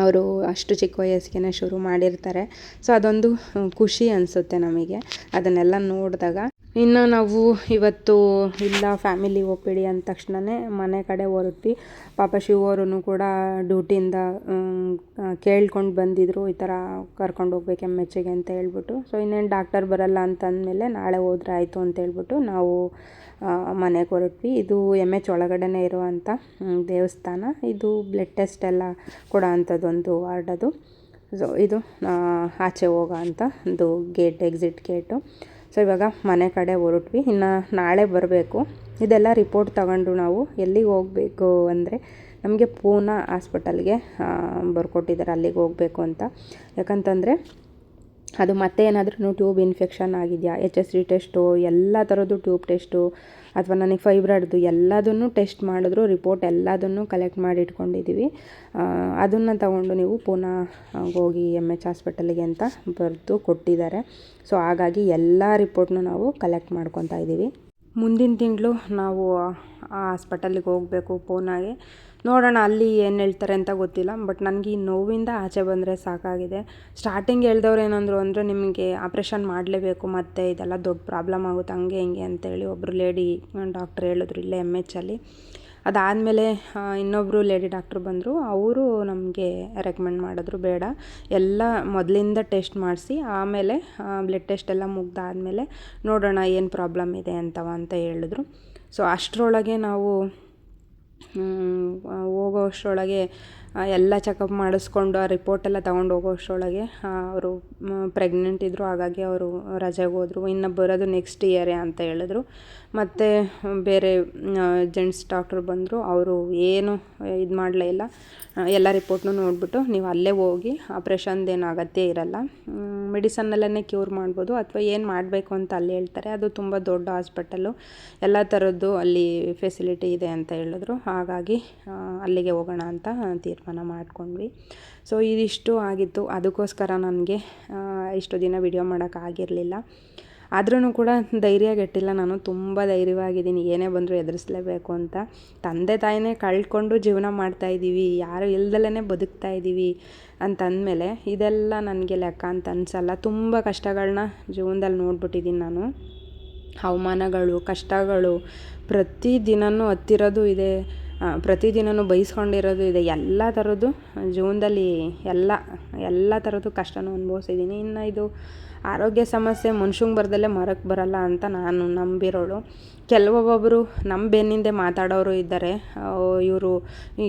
ಅವರು ಅಷ್ಟು ಚಿಕ್ಕ ವಯಸ್ಸಿಗೆ ಶುರು ಮಾಡಿರ್ತಾರೆ. ಸೊ ಅದೊಂದು ಖುಷಿ ಅನಿಸುತ್ತೆ ನಮಗೆ. ಅದನ್ನೆಲ್ಲ ನೋಡಿದಾಗ ಇನ್ನು ನಾವು ಇವತ್ತು ಇಲ್ಲ ಫ್ಯಾಮಿಲಿ ಒಪ್ಪಿಡಿ ಅಂದ ತಕ್ಷಣವೇ ಮನೆ ಕಡೆ ಹೊರಟ್ವಿ. ಪಾಪ ಶಿವವರು ಕೂಡ ಡ್ಯೂಟಿಯಿಂದ ಕೇಳ್ಕೊಂಡು ಬಂದಿದ್ದರು ಈ ಥರ ಕರ್ಕೊಂಡು ಹೋಗ್ಬೇಕು ಎಂ ಎಚ್ಗೆ ಅಂತ ಹೇಳ್ಬಿಟ್ಟು. ಸೊ ಇನ್ನೇನು ಡಾಕ್ಟರ್ ಬರಲ್ಲ ಅಂತಂದಮೇಲೆ ನಾಳೆ ಹೋದ್ರೆ ಆಯಿತು ಅಂತ ಹೇಳ್ಬಿಟ್ಟು ನಾವು ಮನೆಗೆ ಹೊರಟ್ವಿ. ಇದು ಎಂ ಎಚ್ ಒಳಗಡೆನೇ ಇರುವಂಥ ದೇವಸ್ಥಾನ. ಇದು ಬ್ಲಡ್ ಟೆಸ್ಟ್ ಎಲ್ಲ ಕೊಡೋ ಅಂಥದ್ದೊಂದು ವಾರ್ಡ್ ಅದು. ಸೊ ಇದು ಆಚೆ ಹೋಗೋ ಅಂತ ಒಂದು ಗೇಟ್ ಎಕ್ಸಿಟ್ ಗೇಟು ಸೊ ಇವಾಗ ಮನೆ ಕಡೆ ಹೊರಟ್ವಿ. ಇನ್ನು ನಾಳೆ ಬರಬೇಕು. ಇದೆಲ್ಲ ರಿಪೋರ್ಟ್ ತಗೊಂಡು ನಾವು ಎಲ್ಲಿಗೆ ಹೋಗಬೇಕು ಅಂದರೆ ನಮಗೆ ಪೂನಾ ಹಾಸ್ಪಿಟಲ್ಗೆ ಬರ್ಕೊಟ್ಟಿದ್ದಾರೆ. ಅಲ್ಲಿಗೆ ಹೋಗಬೇಕು ಅಂತ. ಯಾಕಂತಂದರೆ ಅದು ಮತ್ತೆ ಏನಾದ್ರೂ ಟ್ಯೂಬ್ ಇನ್ಫೆಕ್ಷನ್ ಆಗಿದೆಯಾ? ಎಚ್ ಎಸ್ ಡಿ ಟೆಸ್ಟು, ಎಲ್ಲ ಥರದ್ದು ಟ್ಯೂಬ್ ಟೆಸ್ಟು, ಅಥವಾ ನನಗೆ ಫೈಬ್ರಾಯ್ಡ್ದು ಎಲ್ಲದನ್ನು ಟೆಸ್ಟ್ ಮಾಡಿದ್ರು, ರಿಪೋರ್ಟ್ ಎಲ್ಲದನ್ನು ಕಲೆಕ್ಟ್ ಮಾಡಿ ಇಟ್ಕೊಂಡಿದ್ದೀವಿ ಅದನ್ನು ತಗೊಂಡು ನೀವು ಪುನಃ ಹೋಗಿ ಎಂ ಎಚ್ ಹಾಸ್ಪಿಟಲಿಗೆ ಅಂತ ಬರೆದು ಕೊಟ್ಟಿದ್ದಾರೆ. ಸೊ, ಹಾಗಾಗಿ ಎಲ್ಲ ರಿಪೋರ್ಟ್ನು ನಾವು ಕಲೆಕ್ಟ್ ಮಾಡ್ಕೊತಾ ಇದ್ದೀವಿ ಮುಂದಿನ ತಿಂಗಳು ನಾವು ಆ ಹಾಸ್ಪಿಟಲಿಗೆ ಹೋಗಬೇಕು ಪೂನಾಗೆ. ನೋಡೋಣ ಅಲ್ಲಿ ಏನು ಹೇಳ್ತಾರೆ ಅಂತ ಗೊತ್ತಿಲ್ಲ ಬಟ್ ನನಗೆ ಈ ನೋವಿಂದ ಆಚೆ ಬಂದರೆ ಸಾಕಾಗಿದೆ. ಸ್ಟಾರ್ಟಿಂಗ್ ಹೇಳ್ದವ್ರು ಏನಂದರು ಅಂದರೆ ನಿಮಗೆ ಆಪ್ರೇಷನ್ ಮಾಡಲೇಬೇಕು, ಮತ್ತು ಇದೆಲ್ಲ ದೊಡ್ಡ ಪ್ರಾಬ್ಲಮ್ ಆಗುತ್ತೆ, ಹಂಗೆ ಹಿಂಗೆ ಅಂತೇಳಿ ಒಬ್ಬರು ಲೇಡಿ ಡಾಕ್ಟ್ರ್ ಹೇಳಿದ್ರು ಇಲ್ಲೇ ಎಂ ಎಚ್ಚಲ್ಲಿ ಅದಾದಮೇಲೆ ಇನ್ನೊಬ್ಬರು ಲೇಡಿ ಡಾಕ್ಟ್ರು ಬಂದರು, ಅವರು ನಮಗೆ ರೆಕಮೆಂಡ್ ಮಾಡಿದ್ರು, ಬೇಡ. ಎಲ್ಲ ಮೊದಲಿಂದ ಟೆಸ್ಟ್ ಮಾಡಿಸಿ, ಆಮೇಲೆ ಬ್ಲಡ್ ಟೆಸ್ಟ್ ಎಲ್ಲ ಮುಗ್ದಾದಮೇಲೆ ನೋಡೋಣ ಏನು ಪ್ರಾಬ್ಲಮ್ ಇದೆ ಅಂತವ ಅಂತ ಹೇಳಿದ್ರು. ಸೊ ಅಷ್ಟರೊಳಗೆ ನಾವು ಹೋಗೋ ಅಷ್ಟರೊಳಗೆ ಎಲ್ಲ ಚೆಕಪ್ ಮಾಡಿಸ್ಕೊಂಡು ಆ ರಿಪೋರ್ಟ್ ಎಲ್ಲ ತಗೊಂಡು ಹೋಗೋ ಅಷ್ಟರೊಳಗೆ ಅವರು ಪ್ರೆಗ್ನೆಂಟ್ ಇದ್ದರು ಹಾಗಾಗಿ ಅವರು ರಜೆಗೆ ಹೋದರು. ಇನ್ನು ಬರೋದು ನೆಕ್ಸ್ಟ್ ಇಯರೇ ಅಂತ ಹೇಳಿದ್ರು. ಮತ್ತು ಬೇರೆ ಜೆಂಟ್ಸ್ ಡಾಕ್ಟ್ರು ಬಂದರು, ಅವರು ಏನು ಇದು ಮಾಡಲೇ ಇಲ್ಲ. ಎಲ್ಲ ರಿಪೋರ್ಟ್ನೂ ನೋಡಿಬಿಟ್ಟು ನೀವು ಅಲ್ಲೇ ಹೋಗಿ ಆಪ್ರೇಷನ್ದೇನು ಅಗತ್ಯ ಇರಲ್ಲ. ಮೆಡಿಸನ್ನಲ್ಲೇ ಕ್ಯೂರ್ ಮಾಡ್ಬೋದು, ಅಥವಾ ಏನು ಮಾಡಬೇಕು ಅಂತ ಅಲ್ಲಿ ಹೇಳ್ತಾರೆ. ಅದು ತುಂಬ ದೊಡ್ಡ ಹಾಸ್ಪಿಟಲ್ಲು ಎಲ್ಲ ಥರದ್ದು ಅಲ್ಲಿ ಫೆಸಿಲಿಟಿ ಇದೆ ಅಂತ ಹೇಳಿದ್ರು. ಹಾಗಾಗಿ ಅಲ್ಲಿಗೆ ಹೋಗೋಣ ಅಂತ ತೀರ್ಮಾನ ಮಾಡಿಕೊಂಡ್ವಿ. ಸೊ ಇದಿಷ್ಟು ಆಗಿತ್ತು. ಅದಕ್ಕೋಸ್ಕರ ನನಗೆ ಇಷ್ಟು ದಿನ ವಿಡಿಯೋ ಮಾಡೋಕ್ಕಾಗಿರಲಿಲ್ಲ ಆದ್ರೂ ಕೂಡ ಧೈರ್ಯಗೆಟ್ಟಿಲ್ಲ ನಾನು ತುಂಬ ಧೈರ್ಯವಾಗಿದ್ದೀನಿ. ಏನೇ ಬಂದರೂ ಎದುರಿಸಲೇಬೇಕು ಅಂತ. ತಂದೆ ತಾಯಿನೇ ಕಳ್ಕೊಂಡು ಜೀವನ ಮಾಡ್ತಾ ಇದ್ದೀವಿ. ಯಾರು ಇಲ್ದಲೇ ಬದುಕ್ತಾ ಇದ್ದೀವಿ ಅಂತಂದಮೇಲೆ ಇದೆಲ್ಲ ನನಗೆ ಲೆಕ್ಕ ಅಂತ ಅನ್ಸಲ್ಲ. ತುಂಬ ಕಷ್ಟಗಳನ್ನ ಜೀವನದಲ್ಲಿ ನೋಡ್ಬಿಟ್ಟಿದ್ದೀನಿ ನಾನು. ಅವಮಾನಗಳು, ಕಷ್ಟಗಳು ಪ್ರತಿ ದಿನವೂ ಹತ್ತಿರೋದು ಇದೆ. ಪ್ರತಿದಿನವೂ ಬೈಸ್ಕೊಂಡಿರೋದು ಇದೆ. ಎಲ್ಲ ಥರದ್ದು ಜೀವನದಲ್ಲಿ ಎಲ್ಲ ಎಲ್ಲ ಥರದ್ದು ಕಷ್ಟನೂ ಅನುಭವಿಸಿದ್ದೀನಿ. ಇನ್ನು ಇದು ಆರೋಗ್ಯ ಸಮಸ್ಯೆ ಮನುಷ್ಯಂಗೆ ಬರ್ದಲ್ಲೇ ಮರಕ್ಕೆ ಬರಲ್ಲ ಅಂತ ನಾನು ನಂಬಿರೋಳು. ಕೆಲವೊಬ್ಬೊಬ್ಬರು ನಮ್ಮ ಬೆನ್ನಿಂದೆ ಮಾತಾಡೋರು ಇದ್ದಾರೆ. ಇವರು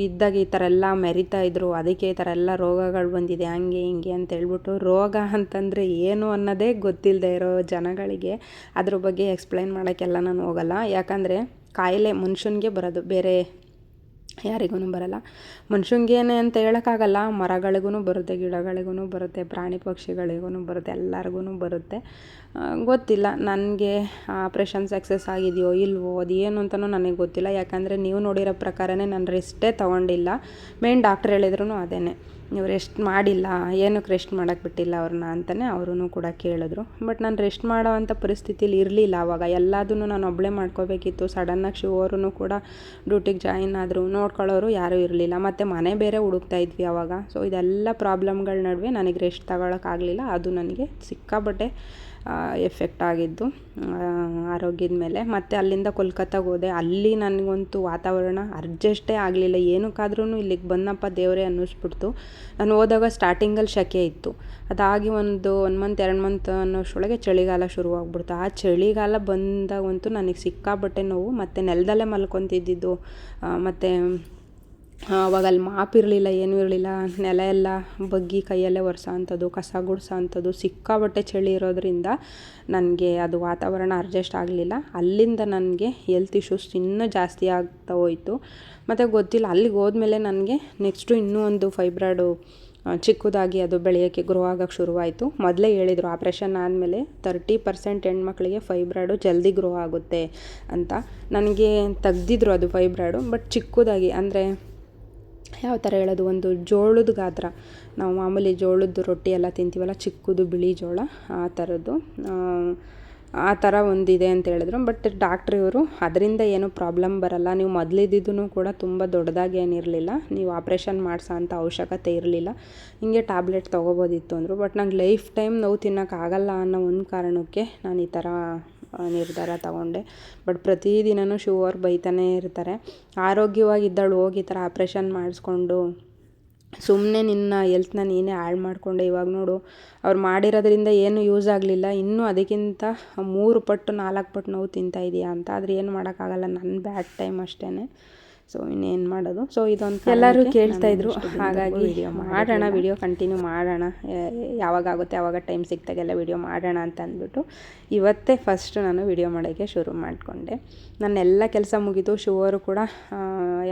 ಇದ್ದಾಗ ಈ ಥರ ಎಲ್ಲ ಮೆರಿತಾ ಇದ್ದರು ಅದಕ್ಕೆ ಈ ಥರ ಎಲ್ಲ ರೋಗಗಳು ಬಂದಿದೆ. ಹಂಗೆ ಹಿಂಗೆ ಅಂತ ಹೇಳ್ಬಿಟ್ಟು ರೋಗ ಅಂತಂದರೆ ಏನು ಅನ್ನೋದೇ ಗೊತ್ತಿಲ್ಲದೆ ಇರೋ ಜನಗಳಿಗೆ ಅದ್ರ ಬಗ್ಗೆ ಎಕ್ಸ್ಪ್ಲೈನ್ ಮಾಡೋಕ್ಕೆಲ್ಲ ನಾನು ಹೋಗಲ್ಲ. ಯಾಕಂದರೆ ಕಾಯಿಲೆ ಮನುಷ್ಯನಿಗೆ ಬರೋದು. ಬೇರೆ ಯಾರಿಗೂ ಬರಲ್ಲ. ಮನುಷ್ಯಂಗೇನೆ ಅಂತ ಹೇಳೋಕ್ಕಾಗಲ್ಲ. ಮರಗಳಿಗೂ ಬರುತ್ತೆ ಗಿಡಗಳಿಗೂ ಬರುತ್ತೆ, ಪ್ರಾಣಿ ಪಕ್ಷಿಗಳಿಗೂ ಬರುತ್ತೆ ಎಲ್ಲರಿಗೂ ಬರುತ್ತೆ. ಗೊತ್ತಿಲ್ಲ. ನನಗೆ ಆಪ್ರೇಷನ್ ಸಕ್ಸಸ್ ಆಗಿದೆಯೋ ಇಲ್ವೋ ಅದು ಏನು ಅಂತಲೂ ನನಗೆ ಗೊತ್ತಿಲ್ಲ. ಯಾಕಂದರೆ ನೀವು ನೋಡಿರೋ ಪ್ರಕಾರನೇ ನಾನು ರೆಸ್ಟೇ ತೊಗೊಂಡಿಲ್ಲ. ಮೇನ್ ಡಾಕ್ಟ್ರ್ ಹೇಳಿದ್ರು ಅದೇ ನೀವು ರೆಸ್ಟ್ ಮಾಡಿಲ್ಲ, ಏನಕ್ಕೆ ರೆಸ್ಟ್ ಮಾಡೋಕ್ಕೆ ಬಿಟ್ಟಿಲ್ಲ ಅವ್ರನ್ನ ಅಂತಲೇ ಅವರೂ ಕೂಡ ಕೇಳಿದ್ರು. ಬಟ್ ನಾನು ರೆಸ್ಟ್ ಮಾಡೋ ಅಂಥ ಪರಿಸ್ಥಿತಿಲಿ ಇರಲಿಲ್ಲ ಆವಾಗ ಎಲ್ಲದನ್ನು ನಾನು ಒಬ್ಬಳೇ ಮಾಡ್ಕೋಬೇಕಿತ್ತು. ಸಡನ್ನಾಗಿ ಶಿವರೂ ಕೂಡ ಡ್ಯೂಟಿಗೆ ಜಾಯಿನ್ ಆದರು. ನೋಡ್ಕೊಳ್ಳೋರು ಯಾರೂ ಇರಲಿಲ್ಲ. ಮತ್ತು ಮನೆ ಬೇರೆ ಹುಡುಕ್ತಾ ಇದ್ವಿ ಆವಾಗ ಸೊ ಇದೆಲ್ಲ ಪ್ರಾಬ್ಲಮ್ಗಳ ನಡುವೆ ನನಗೆ ರೆಸ್ಟ್ ತಗೊಳಕ್ಕಾಗಲಿಲ್ಲ. ಅದು ನನಗೆ ಸಿಕ್ಕಾಬಟ್ಟೆ ಎಫೆಕ್ಟ್ ಆಗಿದ್ದು ಆರೋಗ್ಯದ ಮೇಲೆ. ಮತ್ತು ಅಲ್ಲಿಂದ ಕೋಲ್ಕತ್ತಾಗೆ ಹೋದೆ. ಅಲ್ಲಿ ನನಗಂತೂ ವಾತಾವರಣ ಅಡ್ಜಸ್ಟೇ ಆಗಲಿಲ್ಲ. ಏನಕ್ಕಾದ್ರೂ ಇಲ್ಲಿಗೆ ಬಂದಪ್ಪ ದೇವರೇ ಅನ್ನಿಸ್ಬಿಡ್ತು. ನಾನು ಹೋದಾಗ ಸ್ಟಾರ್ಟಿಂಗಲ್ಲಿ ಶೆಕೆ ಇತ್ತು. ಅದಾಗಿ ಒಂದು ಒನ್ ಮಂತ್ ಎರಡು ಮಂತ್ ಅನ್ನೋಷ್ಟೊಳಗೆ ಚಳಿಗಾಲ ಶುರುವಾಗ್ಬಿಡ್ತು. ಆ ಚಳಿಗಾಲ ಬಂದಾಗಂತೂ ನನಗೆ ಸಿಕ್ಕಾಬಟ್ಟೆ ನೋವು. ಮತ್ತು ನೆಲದಲ್ಲೇ ಮಲ್ಕೊತಿದ್ದಿದ್ದು ಮತ್ತು ಅವಾಗ ಅಲ್ಲಿ ಮಾಪ್ ಇರಲಿಲ್ಲ, ಏನೂ ಇರಲಿಲ್ಲ. ನೆಲ ಎಲ್ಲ ಬಗ್ಗಿ ಕೈಯಲ್ಲೇ ಒರೆಸೋ ಅಂಥದ್ದು ಕಸ ಗುಡಿಸೋ ಅಂಥದ್ದು ಸಿಕ್ಕಾಬಟ್ಟೆ ಚಳಿ ಇರೋದರಿಂದ ನನಗೆ ಅದು ವಾತಾವರಣ ಅಡ್ಜಸ್ಟ್ ಆಗಲಿಲ್ಲ. ಅಲ್ಲಿಂದ ನನಗೆ ಹೆಲ್ತ್ ಇಶ್ಯೂಸ್ ಇನ್ನೂ ಜಾಸ್ತಿ ಆಗ್ತಾ ಹೋಯಿತು. ಮತ್ತು ಗೊತ್ತಿಲ್ಲ, ಅಲ್ಲಿಗೆ ಹೋದ್ಮೇಲೆ ನನಗೆ ನೆಕ್ಸ್ಟು ಇನ್ನೂ ಒಂದು ಫೈಬ್ರಾಯ್ಡು ಚಿಕ್ಕದಾಗಿ ಅದು ಬೆಳೆಯೋಕ್ಕೆ ಗ್ರೋ ಆಗೋಕ್ಕೆ ಶುರುವಾಯಿತು. ಮೊದಲೇ ಹೇಳಿದರು ಆಪ್ರೇಷನ್ ಆದಮೇಲೆ ತರ್ಟಿ ಪರ್ಸೆಂಟ್ ಹೆಣ್ಮಕ್ಳಿಗೆ ಫೈಬ್ರಾಯ್ಡು ಜಲ್ದಿ ಗ್ರೋ ಆಗುತ್ತೆ ಅಂತ. ನನಗೆ ತೆಗ್ದಿದ್ರು ಅದು ಫೈಬ್ರಾಯ್ಡು ಬಟ್ ಚಿಕ್ಕದಾಗಿ, ಅಂದರೆ ಯಾವ ಥರ ಹೇಳೋದು? ಒಂದು ಜೋಳದ ಗಾತ್ರ. ನಾವು ಮಾಮೂಲಿ ಜೋಳದ ರೊಟ್ಟಿ ಎಲ್ಲ ತಿಂತೀವಲ್ಲ, ಚಿಕ್ಕದು ಬಿಳಿ ಜೋಳ, ಆ ಥರದ್ದು. ಆ ಥರ ಒಂದಿದೆ ಅಂತ ಹೇಳಿದ್ರು. ಬಟ್ ಡಾಕ್ಟ್ರ್ ಇವರು, ಅದರಿಂದ ಏನೂ ಪ್ರಾಬ್ಲಮ್ ಬರಲ್ಲ. ನೀವು ಮೊದಲಿದ್ದಿದ್ದೂ ಕೂಡ ತುಂಬ ದೊಡ್ಡದಾಗಿ ಏನಿರಲಿಲ್ಲ. ನೀವು ಆಪ್ರೇಷನ್ ಮಾಡಿಸೋ ಅಂಥ ಅವಶ್ಯಕತೆ ಇರಲಿಲ್ಲ. ಹಿಂಗೆ ಟ್ಯಾಬ್ಲೆಟ್ ತೊಗೋಬೋದಿತ್ತು ಅಂದರು. ಬಟ್ ನಂಗೆ ಲೈಫ್ ಟೈಮ್ ನೋವು ತಿನ್ನೋಕ್ಕಾಗಲ್ಲ ಅನ್ನೋ ಒಂದು ಕಾರಣಕ್ಕೆ ನಾನು ಈ ಥರ ನಿರ್ಧಾರ ತಗೊಂಡೆ. ಬಟ್ ಪ್ರತಿದಿನವೂ ಶೂ ಅವ್ರು ಬೈತಾನೇ ಇರ್ತಾರೆ. ಆರೋಗ್ಯವಾಗಿದ್ದಾಳು ಹೋಗಿ ಈ ಥರ ಆಪ್ರೇಷನ್ ಮಾಡಿಸ್ಕೊಂಡು ಸುಮ್ಮನೆ ನಿನ್ನ ಎಲ್ತ್ನ ನೀನೇ ಹಾಳು ಮಾಡಿಕೊಂಡೆ. ಇವಾಗ ನೋಡು, ಅವ್ರು ಮಾಡಿರೋದ್ರಿಂದ ಏನು ಯೂಸ್ ಆಗಲಿಲ್ಲ. ಇನ್ನೂ ಅದಕ್ಕಿಂತ ಮೂರು ಪಟ್ಟು ನಾಲ್ಕು ಪಟ್ಟು ನೋವು ತಿಂತಾಯಿದೀಯ ಅಂತ. ಆದರೆ ಏನು ಮಾಡೋಕ್ಕಾಗಲ್ಲ ನನ್ನ ಬ್ಯಾಡ್ ಟೈಮ್ ಅಷ್ಟೇ ಸೊ ಇನ್ನೇನು ಮಾಡೋದು? ಸೊ ಇದೊಂದು ಎಲ್ಲರೂ ಕೇಳ್ತಾ ಇದ್ರು. ಹಾಗಾಗಿ ವಿಡಿಯೋ ಮಾಡೋಣ ವಿಡಿಯೋ ಕಂಟಿನ್ಯೂ ಮಾಡೋಣ. ಯಾವಾಗ ಆಗುತ್ತೆ ಯಾವಾಗ ಟೈಮ್ ಸಿಕ್ತಾಗೆಲ್ಲ ವಿಡಿಯೋ ಮಾಡೋಣ ಅಂತ ಅಂದ್ಬಿಟ್ಟು ಇವತ್ತೇ ಫಸ್ಟ್ ನಾನು ವಿಡಿಯೋ ಮಾಡೋಕ್ಕೆ ಶುರು ಮಾಡಿಕೊಂಡೆ. ನನ್ನೆಲ್ಲ ಕೆಲಸ ಮುಗಿತು ಶಿವರು ಕೂಡ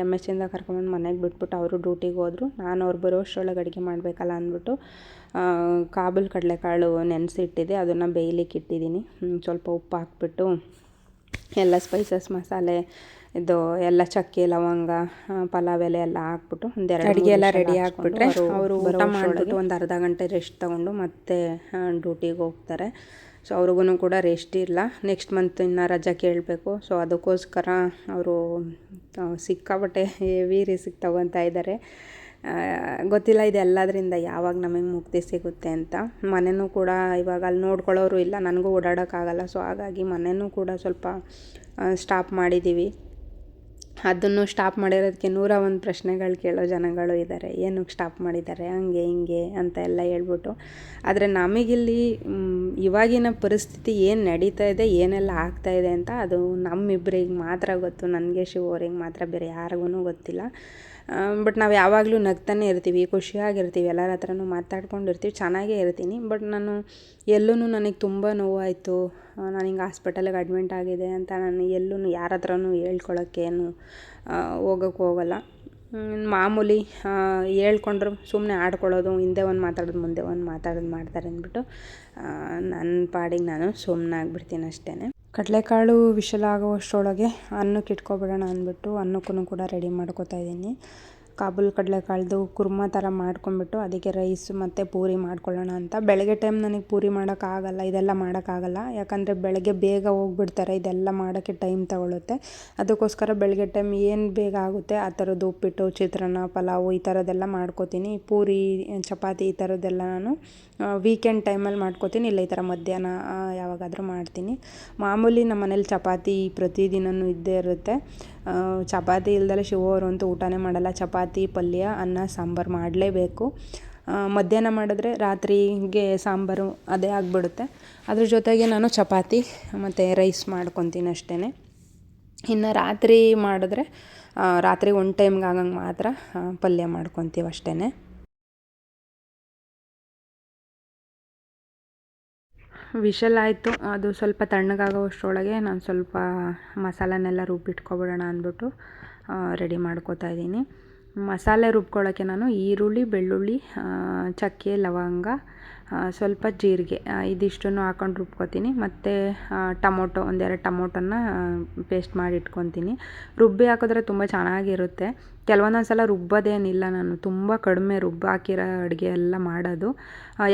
ಎಂ ಎಸ್ ಇಂದ ಕರ್ಕೊಂಬಂದು ಮನೆಗೆ ಬಿಟ್ಬಿಟ್ಟು ಅವರು ಡ್ಯೂಟಿಗೆ ಹೋದರು. ನಾನು ಅವ್ರು ಬರೋ ಅಷ್ಟರೊಳಗೆ ಅಡುಗೆ ಮಾಡಬೇಕಲ್ಲ ಅಂದ್ಬಿಟ್ಟು ಕಾಬೂಲ್ ಕಡಲೆಕಾಳು ನೆನೆಸಿಟ್ಟಿದೆ ಅದನ್ನು ಬೇಯಲಿಕ್ಕೆ ಇಟ್ಟಿದ್ದೀನಿ. ಸ್ವಲ್ಪ ಉಪ್ಪು ಹಾಕ್ಬಿಟ್ಟು ಎಲ್ಲ ಸ್ಪೈಸಸ್ ಮಸಾಲೆ ಇದು ಎಲ್ಲ ಚಕ್ಕೆ ಲವಂಗ ಪಲಾವ್ ಎಲೆ ಎಲ್ಲ ಹಾಕ್ಬಿಟ್ಟು ಒಂದೆರಡು ಅಡುಗೆ ಎಲ್ಲ ರೆಡಿ ಹಾಕ್ಬಿಟ್ರೆ ಅವರು ಊಟ ಮಾಡಿಬಿಟ್ಟು ಒಂದು ಅರ್ಧ ಗಂಟೆ ರೆಸ್ಟ್ ತಗೊಂಡು ಮತ್ತೆ ಡ್ಯೂಟಿಗೆ ಹೋಗ್ತಾರೆ. ಸೊ ಅವ್ರಿಗೂ ಕೂಡ ರೆಸ್ಟ್ ಇಲ್ಲ. ನೆಕ್ಸ್ಟ್ ಮಂತ್ ಇನ್ನು ರಜೆ ಕೇಳಬೇಕು. ಸೊ ಅದಕ್ಕೋಸ್ಕರ ಅವರು ಸಿಕ್ಕಾಬಟ್ಟೆ ಹೆವಿ ಸಿಕ್ ತಗೊತಾ ಇದ್ದಾರೆ. ಗೊತ್ತಿಲ್ಲ ಇದೆಲ್ಲದರಿಂದ ಯಾವಾಗ ನಮಗೆ ಮುಕ್ತಿ ಸಿಗುತ್ತೆ ಅಂತ. ಮನೆಯೂ ಕೂಡ ಇವಾಗ ಅಲ್ಲಿ ನೋಡ್ಕೊಳ್ಳೋರು ಇಲ್ಲ. ನನಗೂ ಓಡಾಡೋಕ್ಕಾಗಲ್ಲ. ಸೊ ಹಾಗಾಗಿ ಮನೆಯೂ ಕೂಡ ಸ್ವಲ್ಪ ಸ್ಟಾಪ್ ಮಾಡಿದ್ದೀವಿ ಅದನ್ನು ಸ್ಟಾಪ್ ಮಾಡಿರೋದಕ್ಕೆ ನೂರ ಒಂದು ಪ್ರಶ್ನೆಗಳು ಕೇಳೋ ಜನಗಳು ಇದ್ದಾರೆ ಏನಕ್ಕೆ ಸ್ಟಾಪ್ ಮಾಡಿದ್ದಾರೆ? ಹಂಗೆ, ಹಿಂಗೆ ಅಂತ ಎಲ್ಲ ಹೇಳ್ಬಿಟ್ಟು. ಆದರೆ ನಮಗಿಲ್ಲಿ ಇವಾಗಿನ ಪರಿಸ್ಥಿತಿ ಏನು ನಡೀತಾ ಇದೆ, ಏನೆಲ್ಲ ಆಗ್ತಾ ಇದೆ ಅಂತ ಅದು ನಮ್ಮಿಬ್ಬರಿಗೆ ಮಾತ್ರ ಗೊತ್ತು. ನನಗೆ ಶಿವ ಅವ್ರಿಗೆ ಮಾತ್ರ ಬೇರೆ ಯಾರಿಗೂ ಗೊತ್ತಿಲ್ಲ. ಬಟ್ ನಾವು ಯಾವಾಗಲೂ ನಗ್ತಾನೆ ಇರ್ತೀವಿ, ಖುಷಿಯಾಗಿರ್ತೀವಿ, ಎಲ್ಲರ ಹತ್ರನೂ ಮಾತಾಡ್ಕೊಂಡಿರ್ತೀವಿ, ಚೆನ್ನಾಗೇ ಇರ್ತೀನಿ. ಬಟ್ ನಾನು ಎಲ್ಲೂ ನನಗೆ ತುಂಬ ನೋವಾಯಿತು. ನಾನು ಹಿಂಗೆ ಹಾಸ್ಪಿಟಲಿಗೆ ಅಡ್ಮಿಂಟ್ ಆಗಿದೆ ಅಂತ ನಾನು ಎಲ್ಲೂ ಯಾರ ಹತ್ರನೂ ಹೇಳ್ಕೊಳಕ್ಕೇನು ಹೋಗಕ್ಕೆ ಹೋಗಲ್ಲ. ಮಾಮೂಲಿ ಹೇಳ್ಕೊಂಡ್ರು ಸುಮ್ಮನೆ ಆಡ್ಕೊಳ್ಳೋದು, ಹಿಂದೆ ಒಂದು ಮಾತಾಡೋದು, ಮುಂದೆ ಒಂದು ಮಾತಾಡೋದು ಮಾಡ್ತಾರೆ ಅಂದ್ಬಿಟ್ಟು ನನ್ನ ಪಾಡಿಗೆ ನಾನು ಸುಮ್ಮನಾಗ್ಬಿಡ್ತೀನಿ ಅಷ್ಟೇ ಕಡಲೆಕಾಳು ವಿಶಲ ಆಗೋವಷ್ಟರೊಳಗೆ ಅನ್ನಕ್ಕೆ ಇಟ್ಕೊಬಿಡೋಣ ಅಂದ್ಬಿಟ್ಟು ಅನ್ನಕ್ಕೂ ಕೂಡ ರೆಡಿ ಮಾಡ್ಕೊತಾ ಇದ್ದೀನಿ. ಕಾಬೂಲ್ ಕಡಲೆಕಾಳ್ದು ಕುರ್ಮಾ ಥರ ಮಾಡ್ಕೊಂಬಿಟ್ಟು ಅದಕ್ಕೆ ರೈಸ್ ಮತ್ತು ಪೂರಿ ಮಾಡ್ಕೊಳ್ಳೋಣ ಅಂತ. ಬೆಳಗ್ಗೆ ಟೈಮ್ ನನಗೆ ಪೂರಿ ಮಾಡೋಕ್ಕಾಗಲ್ಲ ಇದೆಲ್ಲ ಮಾಡೋಕ್ಕಾಗಲ್ಲ ಯಾಕಂದರೆ ಬೆಳಗ್ಗೆ ಬೇಗ ಹೋಗ್ಬಿಡ್ತಾರೆ, ಇದೆಲ್ಲ ಮಾಡೋಕ್ಕೆ ಟೈಮ್ ತಗೊಳ್ಳುತ್ತೆ ಅದಕ್ಕೋಸ್ಕರ ಬೆಳಗ್ಗೆ ಟೈಮ್ ಏನು ಬೇಗ ಆಗುತ್ತೆ ಆ ಥರದ್ದು ಉಪ್ಪಿಟ್ಟು, ಚಿತ್ರಾನ್ನ, ಪಲಾವು ಈ ಥರದ್ದೆಲ್ಲ ಮಾಡ್ಕೋತೀನಿ. ಪೂರಿ, ಚಪಾತಿ ಈ ಥರದ್ದೆಲ್ಲ ನಾನು ವೀಕೆಂಡ್ ಟೈಮಲ್ಲಿ ಮಾಡ್ಕೋತೀನಿ. ಇಲ್ಲ, ಈ ಥರ ಮಧ್ಯಾಹ್ನ ಯಾವಾಗಾದರೂ ಮಾಡ್ತೀನಿ. ಮಾಮೂಲಿ ನಮ್ಮ ಮನೇಲಿ ಚಪಾತಿ ಪ್ರತಿದಿನವೂ ಇದ್ದೇ ಇರುತ್ತೆ. ಚಪಾತಿ ಇಲ್ದಲೆ ಶಿವವರು ಅಂತೂ ಊಟನೇ ಮಾಡಲ್ಲ. ಚಪಾತಿ, ಪಲ್ಯ, ಅನ್ನ, ಸಾಂಬಾರು ಮಾಡಲೇಬೇಕು. ಮಧ್ಯಾಹ್ನ ಮಾಡಿದ್ರೆ ರಾತ್ರಿಗೆ ಸಾಂಬಾರು ಅದೇ ಆಗಿಬಿಡುತ್ತೆ. ಅದ್ರ ಜೊತೆಗೆ ನಾನು ಚಪಾತಿ ಮತ್ತು ರೈಸ್ ಮಾಡ್ಕೊತೀನಿ ಅಷ್ಟೇ ಇನ್ನು ರಾತ್ರಿ ಮಾಡಿದ್ರೆ ರಾತ್ರಿ ಒಂದು ಟೈಮ್ಗೆ ಆಗಂಗೆ ಮಾತ್ರ ಪಲ್ಯ ಮಾಡ್ಕೊತೀವಿ ಅಷ್ಟೇ ವಿಷಲ್ ಆಯಿತು. ಅದು ಸ್ವಲ್ಪ ತಣ್ಣಗಾಗೋವಷ್ಟರೊಳಗೆ ನಾನು ಸ್ವಲ್ಪ ಮಸಾಲನೆಲ್ಲ ರುಬ್ಬಿಟ್ಕೊಬಿಡೋಣ ಅಂದ್ಬಿಟ್ಟು ರೆಡಿ ಮಾಡ್ಕೋತಾ ಇದ್ದೀನಿ. ಮಸಾಲೆ ರುಬ್ಕೊಳ್ಳೋಕ್ಕೆ ನಾನು ಈರುಳ್ಳಿ, ಬೆಳ್ಳುಳ್ಳಿ ಚಕ್ಕೆ, ಲವಂಗ ಸ್ವಲ್ಪ ಜೀರಿಗೆ ಇದಿಷ್ಟನ್ನು ಹಾಕೊಂಡು ರುಬ್ಕೊತೀನಿ. ಮತ್ತು ಟೊಮೊಟೊ, ಒಂದೆರಡು ಟೊಮೊಟೊನ ಪೇಸ್ಟ್ ಮಾಡಿ ಇಟ್ಕೊತೀನಿ. ರುಬ್ಬಿ ಹಾಕಿದ್ರೆ ತುಂಬ ಚೆನ್ನಾಗಿರುತ್ತೆ. ಕೆಲವೊಂದೊಂದು ಸಲ ರುಬ್ಬೋದೇನಿಲ್ಲ ನಾನು. ತುಂಬ ಕಡಿಮೆ ರುಬ್ಬಿ ಹಾಕಿರೋ ಅಡುಗೆ ಎಲ್ಲ ಮಾಡೋದು.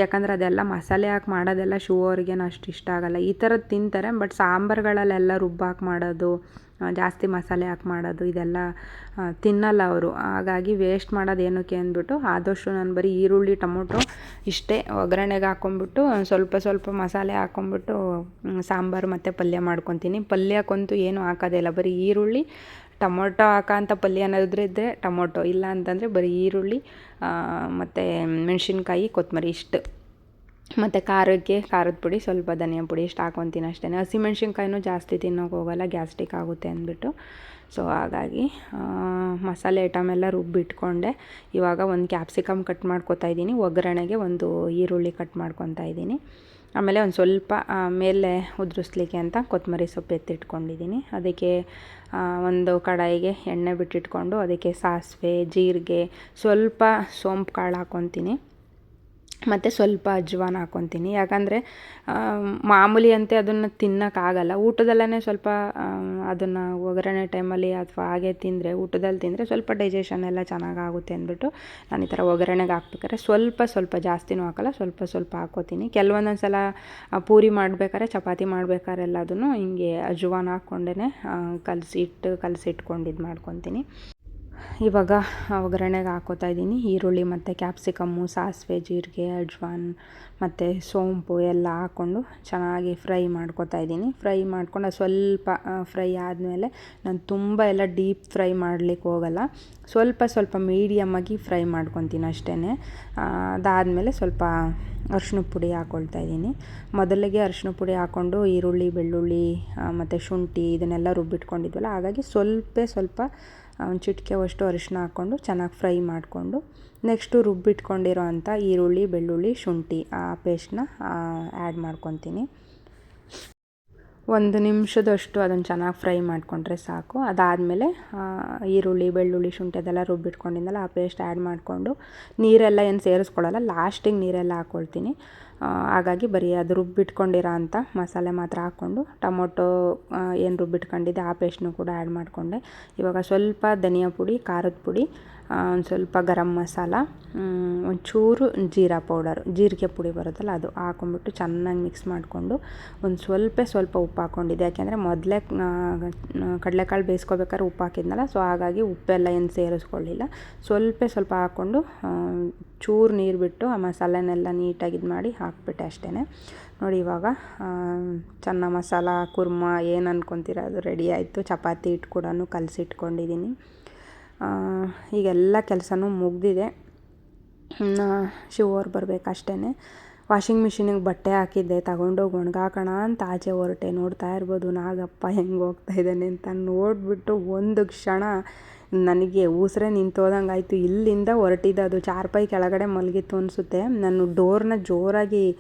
ಯಾಕಂದರೆ ಅದೆಲ್ಲ ಮಸಾಲೆ ಹಾಕಿ ಮಾಡೋದೆಲ್ಲ ಶೂ ಅವ್ರಿಗೇನು ಅಷ್ಟು ಇಷ್ಟ ಆಗಲ್ಲ. ಈ ಥರದ್ದು ತಿಂತಾರೆ, ಬಟ್ ಸಾಂಬಾರುಗಳಲ್ಲೆಲ್ಲ ರುಬ್ಬಾಕಿ ಮಾಡೋದು ಜಾಸ್ತಿ ಮಸಾಲೆ ಹಾಕಿ ಮಾಡೋದು, ಇದೆಲ್ಲ ತಿನ್ನಲ್ಲ ಅವರು. ಹಾಗಾಗಿ ವೇಸ್ಟ್ ಮಾಡೋದು ಏನಕ್ಕೆ ಅಂದ್ಬಿಟ್ಟು, ಆದಷ್ಟು ನಾನು ಬರೀ ಈರುಳ್ಳಿ, ಟೊಮೊಟೊ ಇಷ್ಟೇ ಒಗ್ಗರಣೆಗೆ ಹಾಕ್ಕೊಂಬಿಟ್ಟು ಸ್ವಲ್ಪ ಸ್ವಲ್ಪ ಮಸಾಲೆ ಹಾಕ್ಕೊಂಬಿಟ್ಟು ಸಾಂಬಾರು ಮತ್ತು ಪಲ್ಯ ಮಾಡ್ಕೊತೀನಿ. ಪಲ್ಯಕ್ಕಂತೂ ಏನೂ ಹಾಕೋದಿಲ್ಲ ಬರೀ ಈರುಳ್ಳಿ ಟೊಮೊಟೊ ಹಾಕೋಂಥ ಪಲ್ಯ ಏನಾದರೂ ಇದ್ದರೆ ಟೊಮೊಟೊ, ಇಲ್ಲ ಅಂತಂದರೆ ಬರೀ ಈರುಳ್ಳಿ ಮತ್ತು ಮೆಣಸಿನ್ಕಾಯಿ ಕೊತ್ತಂಬರಿ ಇಷ್ಟು. ಮತ್ತು ಖಾರಕ್ಕೆ ಖಾರದ ಪುಡಿ, ಸ್ವಲ್ಪ ಧನಿಯಾ ಪುಡಿ ಇಷ್ಟು ಹಾಕೊತೀನಿ ಅಷ್ಟೇ ಹಸಿಮೆಣ್ಸಿನ್ಕಾಯಿನೂ ಜಾಸ್ತಿ ತಿನ್ನೋಕೆ ಹೋಗಲ್ಲ, ಗ್ಯಾಸ್ಟ್ರಿಕ್ ಆಗುತ್ತೆ ಅಂದ್ಬಿಟ್ಟು. ಸೊ ಹಾಗಾಗಿ ಮಸಾಲೆ ಐಟಮ್ ಎಲ್ಲ ರುಬ್ಬಿಟ್ಕೊಂಡೆ. ಇವಾಗ ಒಂದು ಕ್ಯಾಪ್ಸಿಕಮ್ ಕಟ್ ಮಾಡ್ಕೊತಾ ಇದ್ದೀನಿ. ಒಗ್ಗರಣೆಗೆ ಒಂದು ಈರುಳ್ಳಿ ಕಟ್ ಮಾಡ್ಕೊತಾ ಇದ್ದೀನಿ. ಆಮೇಲೆ ಒಂದು ಸ್ವಲ್ಪ ಮೇಲೆ ಉದುರಿಸ್ಲಿಕ್ಕೆ ಅಂತ ಕೊತ್ತಂಬರಿ ಸೊಪ್ಪು ಎತ್ತಿಟ್ಕೊಂಡಿದ್ದೀನಿ. ಅದಕ್ಕೆ ಒಂದು ಕಡಾಯಿಗೆ ಎಣ್ಣೆ ಬಿಟ್ಟಿಟ್ಕೊಂಡು ಅದಕ್ಕೆ ಸಾಸಿವೆ, ಜೀರಿಗೆ, ಸ್ವಲ್ಪ ಸೋಂಪು ಕಾಳು ಹಾಕ್ಕೊತೀನಿ. ಮತ್ತು ಸ್ವಲ್ಪ ಅಜ್ವಾನ ಹಾಕ್ಕೊತೀನಿ ಯಾಕಂದರೆ ಮಾಮೂಲಿ ಅಂತೆ ಅದನ್ನು ತಿನ್ನೋಕ್ಕಾಗಲ್ಲ ಊಟದಲ್ಲೇ ಸ್ವಲ್ಪ ಅದನ್ನು ಒಗ್ಗರಣೆ ಟೈಮಲ್ಲಿ ಅಥವಾ ಹಾಗೆ ತಿಂದರೆ, ಊಟದಲ್ಲಿ ತಿಂದರೆ ಸ್ವಲ್ಪ ಡೈಜೆಷನ್ ಎಲ್ಲ ಚೆನ್ನಾಗಾಗುತ್ತೆ ಅಂದ್ಬಿಟ್ಟು ನಾನು ಈ ಥರ ಒಗ್ಗರಣೆಗೆ ಹಾಕ್ಬೇಕಾದ್ರೆ ಸ್ವಲ್ಪ ಸ್ವಲ್ಪ ಜಾಸ್ತಿನೂ ಹಾಕಲ್ಲ, ಸ್ವಲ್ಪ ಸ್ವಲ್ಪ ಹಾಕ್ಕೋತೀನಿ ಕೆಲವೊಂದೊಂದು ಸಲ ಪೂರಿ ಮಾಡಬೇಕಾದ್ರೆ, ಚಪಾತಿ ಮಾಡಬೇಕಾದ್ರೆ ಎಲ್ಲದನ್ನು ಹಿಂಗೆ ಅಜ್ವಾನ ಹಾಕ್ಕೊಂಡೇ ಕಲಸಿ ಇಟ್ಟು ಕಲಸಿ ಇಟ್ಕೊಂಡು ಇದು ಮಾಡ್ಕೊತೀನಿ ಇವಾಗ ಒಗ್ಗರಣೆಗೆ ಹಾಕೋತಾ ಇದ್ದೀನಿ. ಈರುಳ್ಳಿ ಮತ್ತು ಕ್ಯಾಪ್ಸಿಕಮ್ಮು, ಸಾಸಿವೆ, ಜೀರಿಗೆ, ಅಜ್ವಾನ್ ಮತ್ತು ಸೋಂಪು ಎಲ್ಲ ಹಾಕ್ಕೊಂಡು ಚೆನ್ನಾಗಿ ಫ್ರೈ ಮಾಡ್ಕೋತಾ ಇದ್ದೀನಿ. ಫ್ರೈ ಮಾಡ್ಕೊಂಡು ಸ್ವಲ್ಪ ಫ್ರೈ ಆದಮೇಲೆ ನಾನು ತುಂಬ ಎಲ್ಲ ಡೀಪ್ ಫ್ರೈ ಮಾಡ್ಲಿಕ್ಕೆ ಹೋಗಲ್ಲ. ಸ್ವಲ್ಪ ಸ್ವಲ್ಪ ಮೀಡಿಯಮ್ಮಾಗಿ ಫ್ರೈ ಮಾಡ್ಕೊತೀನಿ ಅಷ್ಟೇ ಅದಾದಮೇಲೆ ಸ್ವಲ್ಪ ಅರ್ಶಿಣ ಪುಡಿ ಹಾಕ್ಕೊಳ್ತಾ ಇದ್ದೀನಿ. ಮೊದಲಿಗೆ ಅರಿಶಿನ ಪುಡಿ ಹಾಕ್ಕೊಂಡು ಈರುಳ್ಳಿ, ಬೆಳ್ಳುಳ್ಳಿ ಮತ್ತು ಶುಂಠಿ ಇದನ್ನೆಲ್ಲ ರುಬ್ಬಿಟ್ಕೊಂಡಿದ್ವಲ್ಲ, ಹಾಗಾಗಿ ಸ್ವಲ್ಪ ಸ್ವಲ್ಪ ಒಂದು ಚಿಟಿಕೆವಷ್ಟು ಅರಿಶಿನ ಹಾಕ್ಕೊಂಡು ಚೆನ್ನಾಗಿ ಫ್ರೈ ಮಾಡಿಕೊಂಡು ನೆಕ್ಸ್ಟು ರುಬ್ಬಿಟ್ಕೊಂಡಿರೋ ಅಂಥ ಈರುಳ್ಳಿ, ಬೆಳ್ಳುಳ್ಳಿ, ಶುಂಠಿ ಆ ಪೇಸ್ಟ್ನ ಆ್ಯಡ್ ಮಾಡ್ಕೊತೀನಿ. ಒಂದು ನಿಮಿಷದಷ್ಟು ಅದನ್ನು ಚೆನ್ನಾಗಿ ಫ್ರೈ ಮಾಡಿಕೊಂಡ್ರೆ ಸಾಕು. ಅದಾದಮೇಲೆ ಈರುಳ್ಳಿ, ಬೆಳ್ಳುಳ್ಳಿ, ಶುಂಠಿ ಅದೆಲ್ಲ ರುಬ್ಬಿಟ್ಕೊಂಡಿದ್ದಲ್ಲ ಆ ಪೇಸ್ಟ್ ಆ್ಯಡ್ ಮಾಡಿಕೊಂಡು ನೀರೆಲ್ಲ ಏನು ಸೇರಿಸ್ಕೊಳ್ಳಲ್ಲ ಲಾಸ್ಟಿಗೆ ನೀರೆಲ್ಲ ಹಾಕ್ಕೊಳ್ತೀನಿ ಹಾಗಾಗಿ ಬರೀ ಅದು ರುಬ್ಬಿಟ್ಕೊಂಡಿರೋ ಅಂಥ ಮಸಾಲೆ ಮಾತ್ರ ಹಾಕ್ಕೊಂಡು ಟೊಮೊಟೊ ಏನು ರುಬ್ಬಿಟ್ಕೊಂಡಿದ್ದೆ ಆ ಪೇಸ್ಟ್ನು ಕೂಡ ಆ್ಯಡ್ ಮಾಡಿಕೊಂಡೆ. ಇವಾಗ ಸ್ವಲ್ಪ ಧನಿಯಾ ಪುಡಿ, ಖಾರದ ಪುಡಿ ಒಂದು ಸ್ವಲ್ಪ ಗರಂ ಮಸಾಲ ಒಂಚೂರು ಜೀರಾ ಪೌಡರ್, ಜೀರಿಗೆ ಪುಡಿ ಬರುತ್ತಲ್ಲ ಅದು ಹಾಕೊಂಡ್ಬಿಟ್ಟು ಚೆನ್ನಾಗಿ ಮಿಕ್ಸ್ ಮಾಡಿಕೊಂಡು ಒಂದು ಸ್ವಲ್ಪ ಸ್ವಲ್ಪ ಉಪ್ಪು ಹಾಕ್ಕೊಂಡಿದ್ದೆ ಯಾಕೆಂದರೆ ಮೊದಲೇ ಕಡಲೆಕಾಳು ಬೇಯಿಸ್ಕೋಬೇಕಾದ್ರೆ ಉಪ್ಪು ಹಾಕಿದ್ನಲ್ಲ ಸೊ ಹಾಗಾಗಿ ಉಪ್ಪೆಲ್ಲ ಏನು ಸೇರಿಸ್ಕೊಳ್ಳಿಲ್ಲ ಸ್ವಲ್ಪ ಸ್ವಲ್ಪ ಹಾಕ್ಕೊಂಡು ಚೂರು ನೀರು ಬಿಟ್ಟು ಆ ಮಸಾಲೆನೆಲ್ಲ ನೀಟಾಗಿ ಇದು ಮಾಡಿ ಹಾಕ್ಬಿಟ್ಟೆ ಅಷ್ಟೇ ನೋಡಿ ಇವಾಗ ಚೆನ್ನ ಮಸಾಲ, ಕುರ್ಮ ಏನು ಅನ್ಕೊತೀರ ಅದು ರೆಡಿ ಆಯಿತು. ಚಪಾತಿ ಹಿಟ್ಟು ಕೂಡ ಕಲಸಿಟ್ಕೊಂಡಿದ್ದೀನಿ ಈಗೆಲ್ಲ ಕೆಲಸನೂ ಮುಗಿದಿದೆ. ಇನ್ನು ಶಿವ ಅವ್ರು ಬರಬೇಕಷ್ಟೇ ವಾಷಿಂಗ್ ಮಿಷಿನಿಗೆ ಬಟ್ಟೆ ಹಾಕಿದ್ದೆ, ತಗೊಂಡೋಗಿ ಒಣಗಾಕೋಣ ಅಂತ ಆಚೆ ಹೊರಟೆ. ನೋಡ್ತಾ ಇರ್ಬೋದು, ನಾಗಪ್ಪ ಹೆಂಗೆ ಹೋಗ್ತಾ ಇದ್ದಾನೆ ಅಂತ ನೋಡಿಬಿಟ್ಟು ಒಂದು ಕ್ಷಣ ನನಗೆ ಉಸಿರೇ ನಿಂತೋದಂಗೆ ಆಯಿತು ಇಲ್ಲಿಂದ ಹೊರಟಿದ್ದು ಅದು ಚಾರ್ಪೈ ಕೆಳಗಡೆ ಮಲಗಿತ್ತು ಅನಿಸುತ್ತೆ. ನಾನು ಡೋರ್ನ ಜೋರಾಗಿ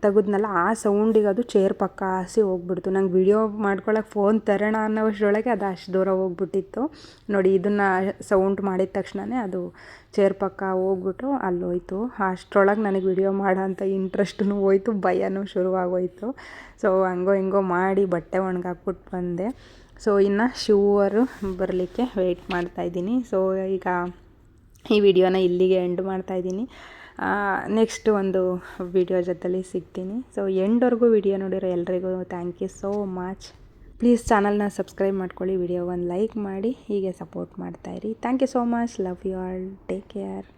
ತೆಗೆದ್ನಲ್ಲ, ಆ ಸೌಂಡಿಗೆ ಅದು ಚೇರ್ ಪಕ್ಕ ಹಾಸಿ ಹೋಗ್ಬಿಡ್ತು. ನಂಗೆ ವಿಡಿಯೋ ಮಾಡ್ಕೊಳಕ್ಕೆ ಫೋನ್ ತರೋಣ ಅನ್ನೋಷ್ಟರೊಳಗೆ ಅದು ಅಷ್ಟು ದೂರ ಹೋಗ್ಬಿಟ್ಟಿತ್ತು. ನೋಡಿ, ಇದನ್ನು ಸೌಂಡ್ ಮಾಡಿದ ತಕ್ಷಣವೇ ಅದು ಚೇರ್ ಪಕ್ಕ ಹೋಗ್ಬಿಟ್ಟು ಅಲ್ಲೋಯ್ತು. ಅಷ್ಟರೊಳಗೆ ನನಗೆ ವಿಡಿಯೋ ಮಾಡೋ ಅಂಥ ಇಂಟ್ರೆಸ್ಟೂ ಹೋಯ್ತು, ಭಯನೂ ಶುರುವಾಗೋಯ್ತು. ಸೊ, ಹಂಗೋ ಹಿಂಗೋ ಮಾಡಿ ಬಟ್ಟೆ ಒಣಗಾಕ್ಬಿಟ್ಟು ಬಂದೆ. ಸೊ ಇನ್ನು ಶಿವರು ಬರಲಿಕ್ಕೆ ವೆಯ್ಟ್ ಮಾಡ್ತಾಯಿದ್ದೀನಿ ಸೊ ಈಗ ಈ ವಿಡಿಯೋನ ಇಲ್ಲಿಗೆ ಎಂಡ್ ಮಾಡ್ತಾಯಿದ್ದೀನಿ ನೆಕ್ಸ್ಟ್ ಒಂದು ವಿಡಿಯೋ ಜೊತೆಲಿ ಸಿಗ್ತೀನಿ. ಸೊ ಎಂಡ್ವರೆಗೂ ವಿಡಿಯೋ ನೋಡಿರೋ ಎಲ್ರಿಗೂ thank you so much please ಚಾನಲ್ನ ಸಬ್ಸ್ಕ್ರೈಬ್ ಮಾಡ್ಕೊಳ್ಳಿ ವಿಡಿಯೋ ಒಂದು ಲೈಕ್ ಮಾಡಿ, ಹೀಗೆ support ಮಾಡ್ತಾಯಿರಿ thank you so much love you all take care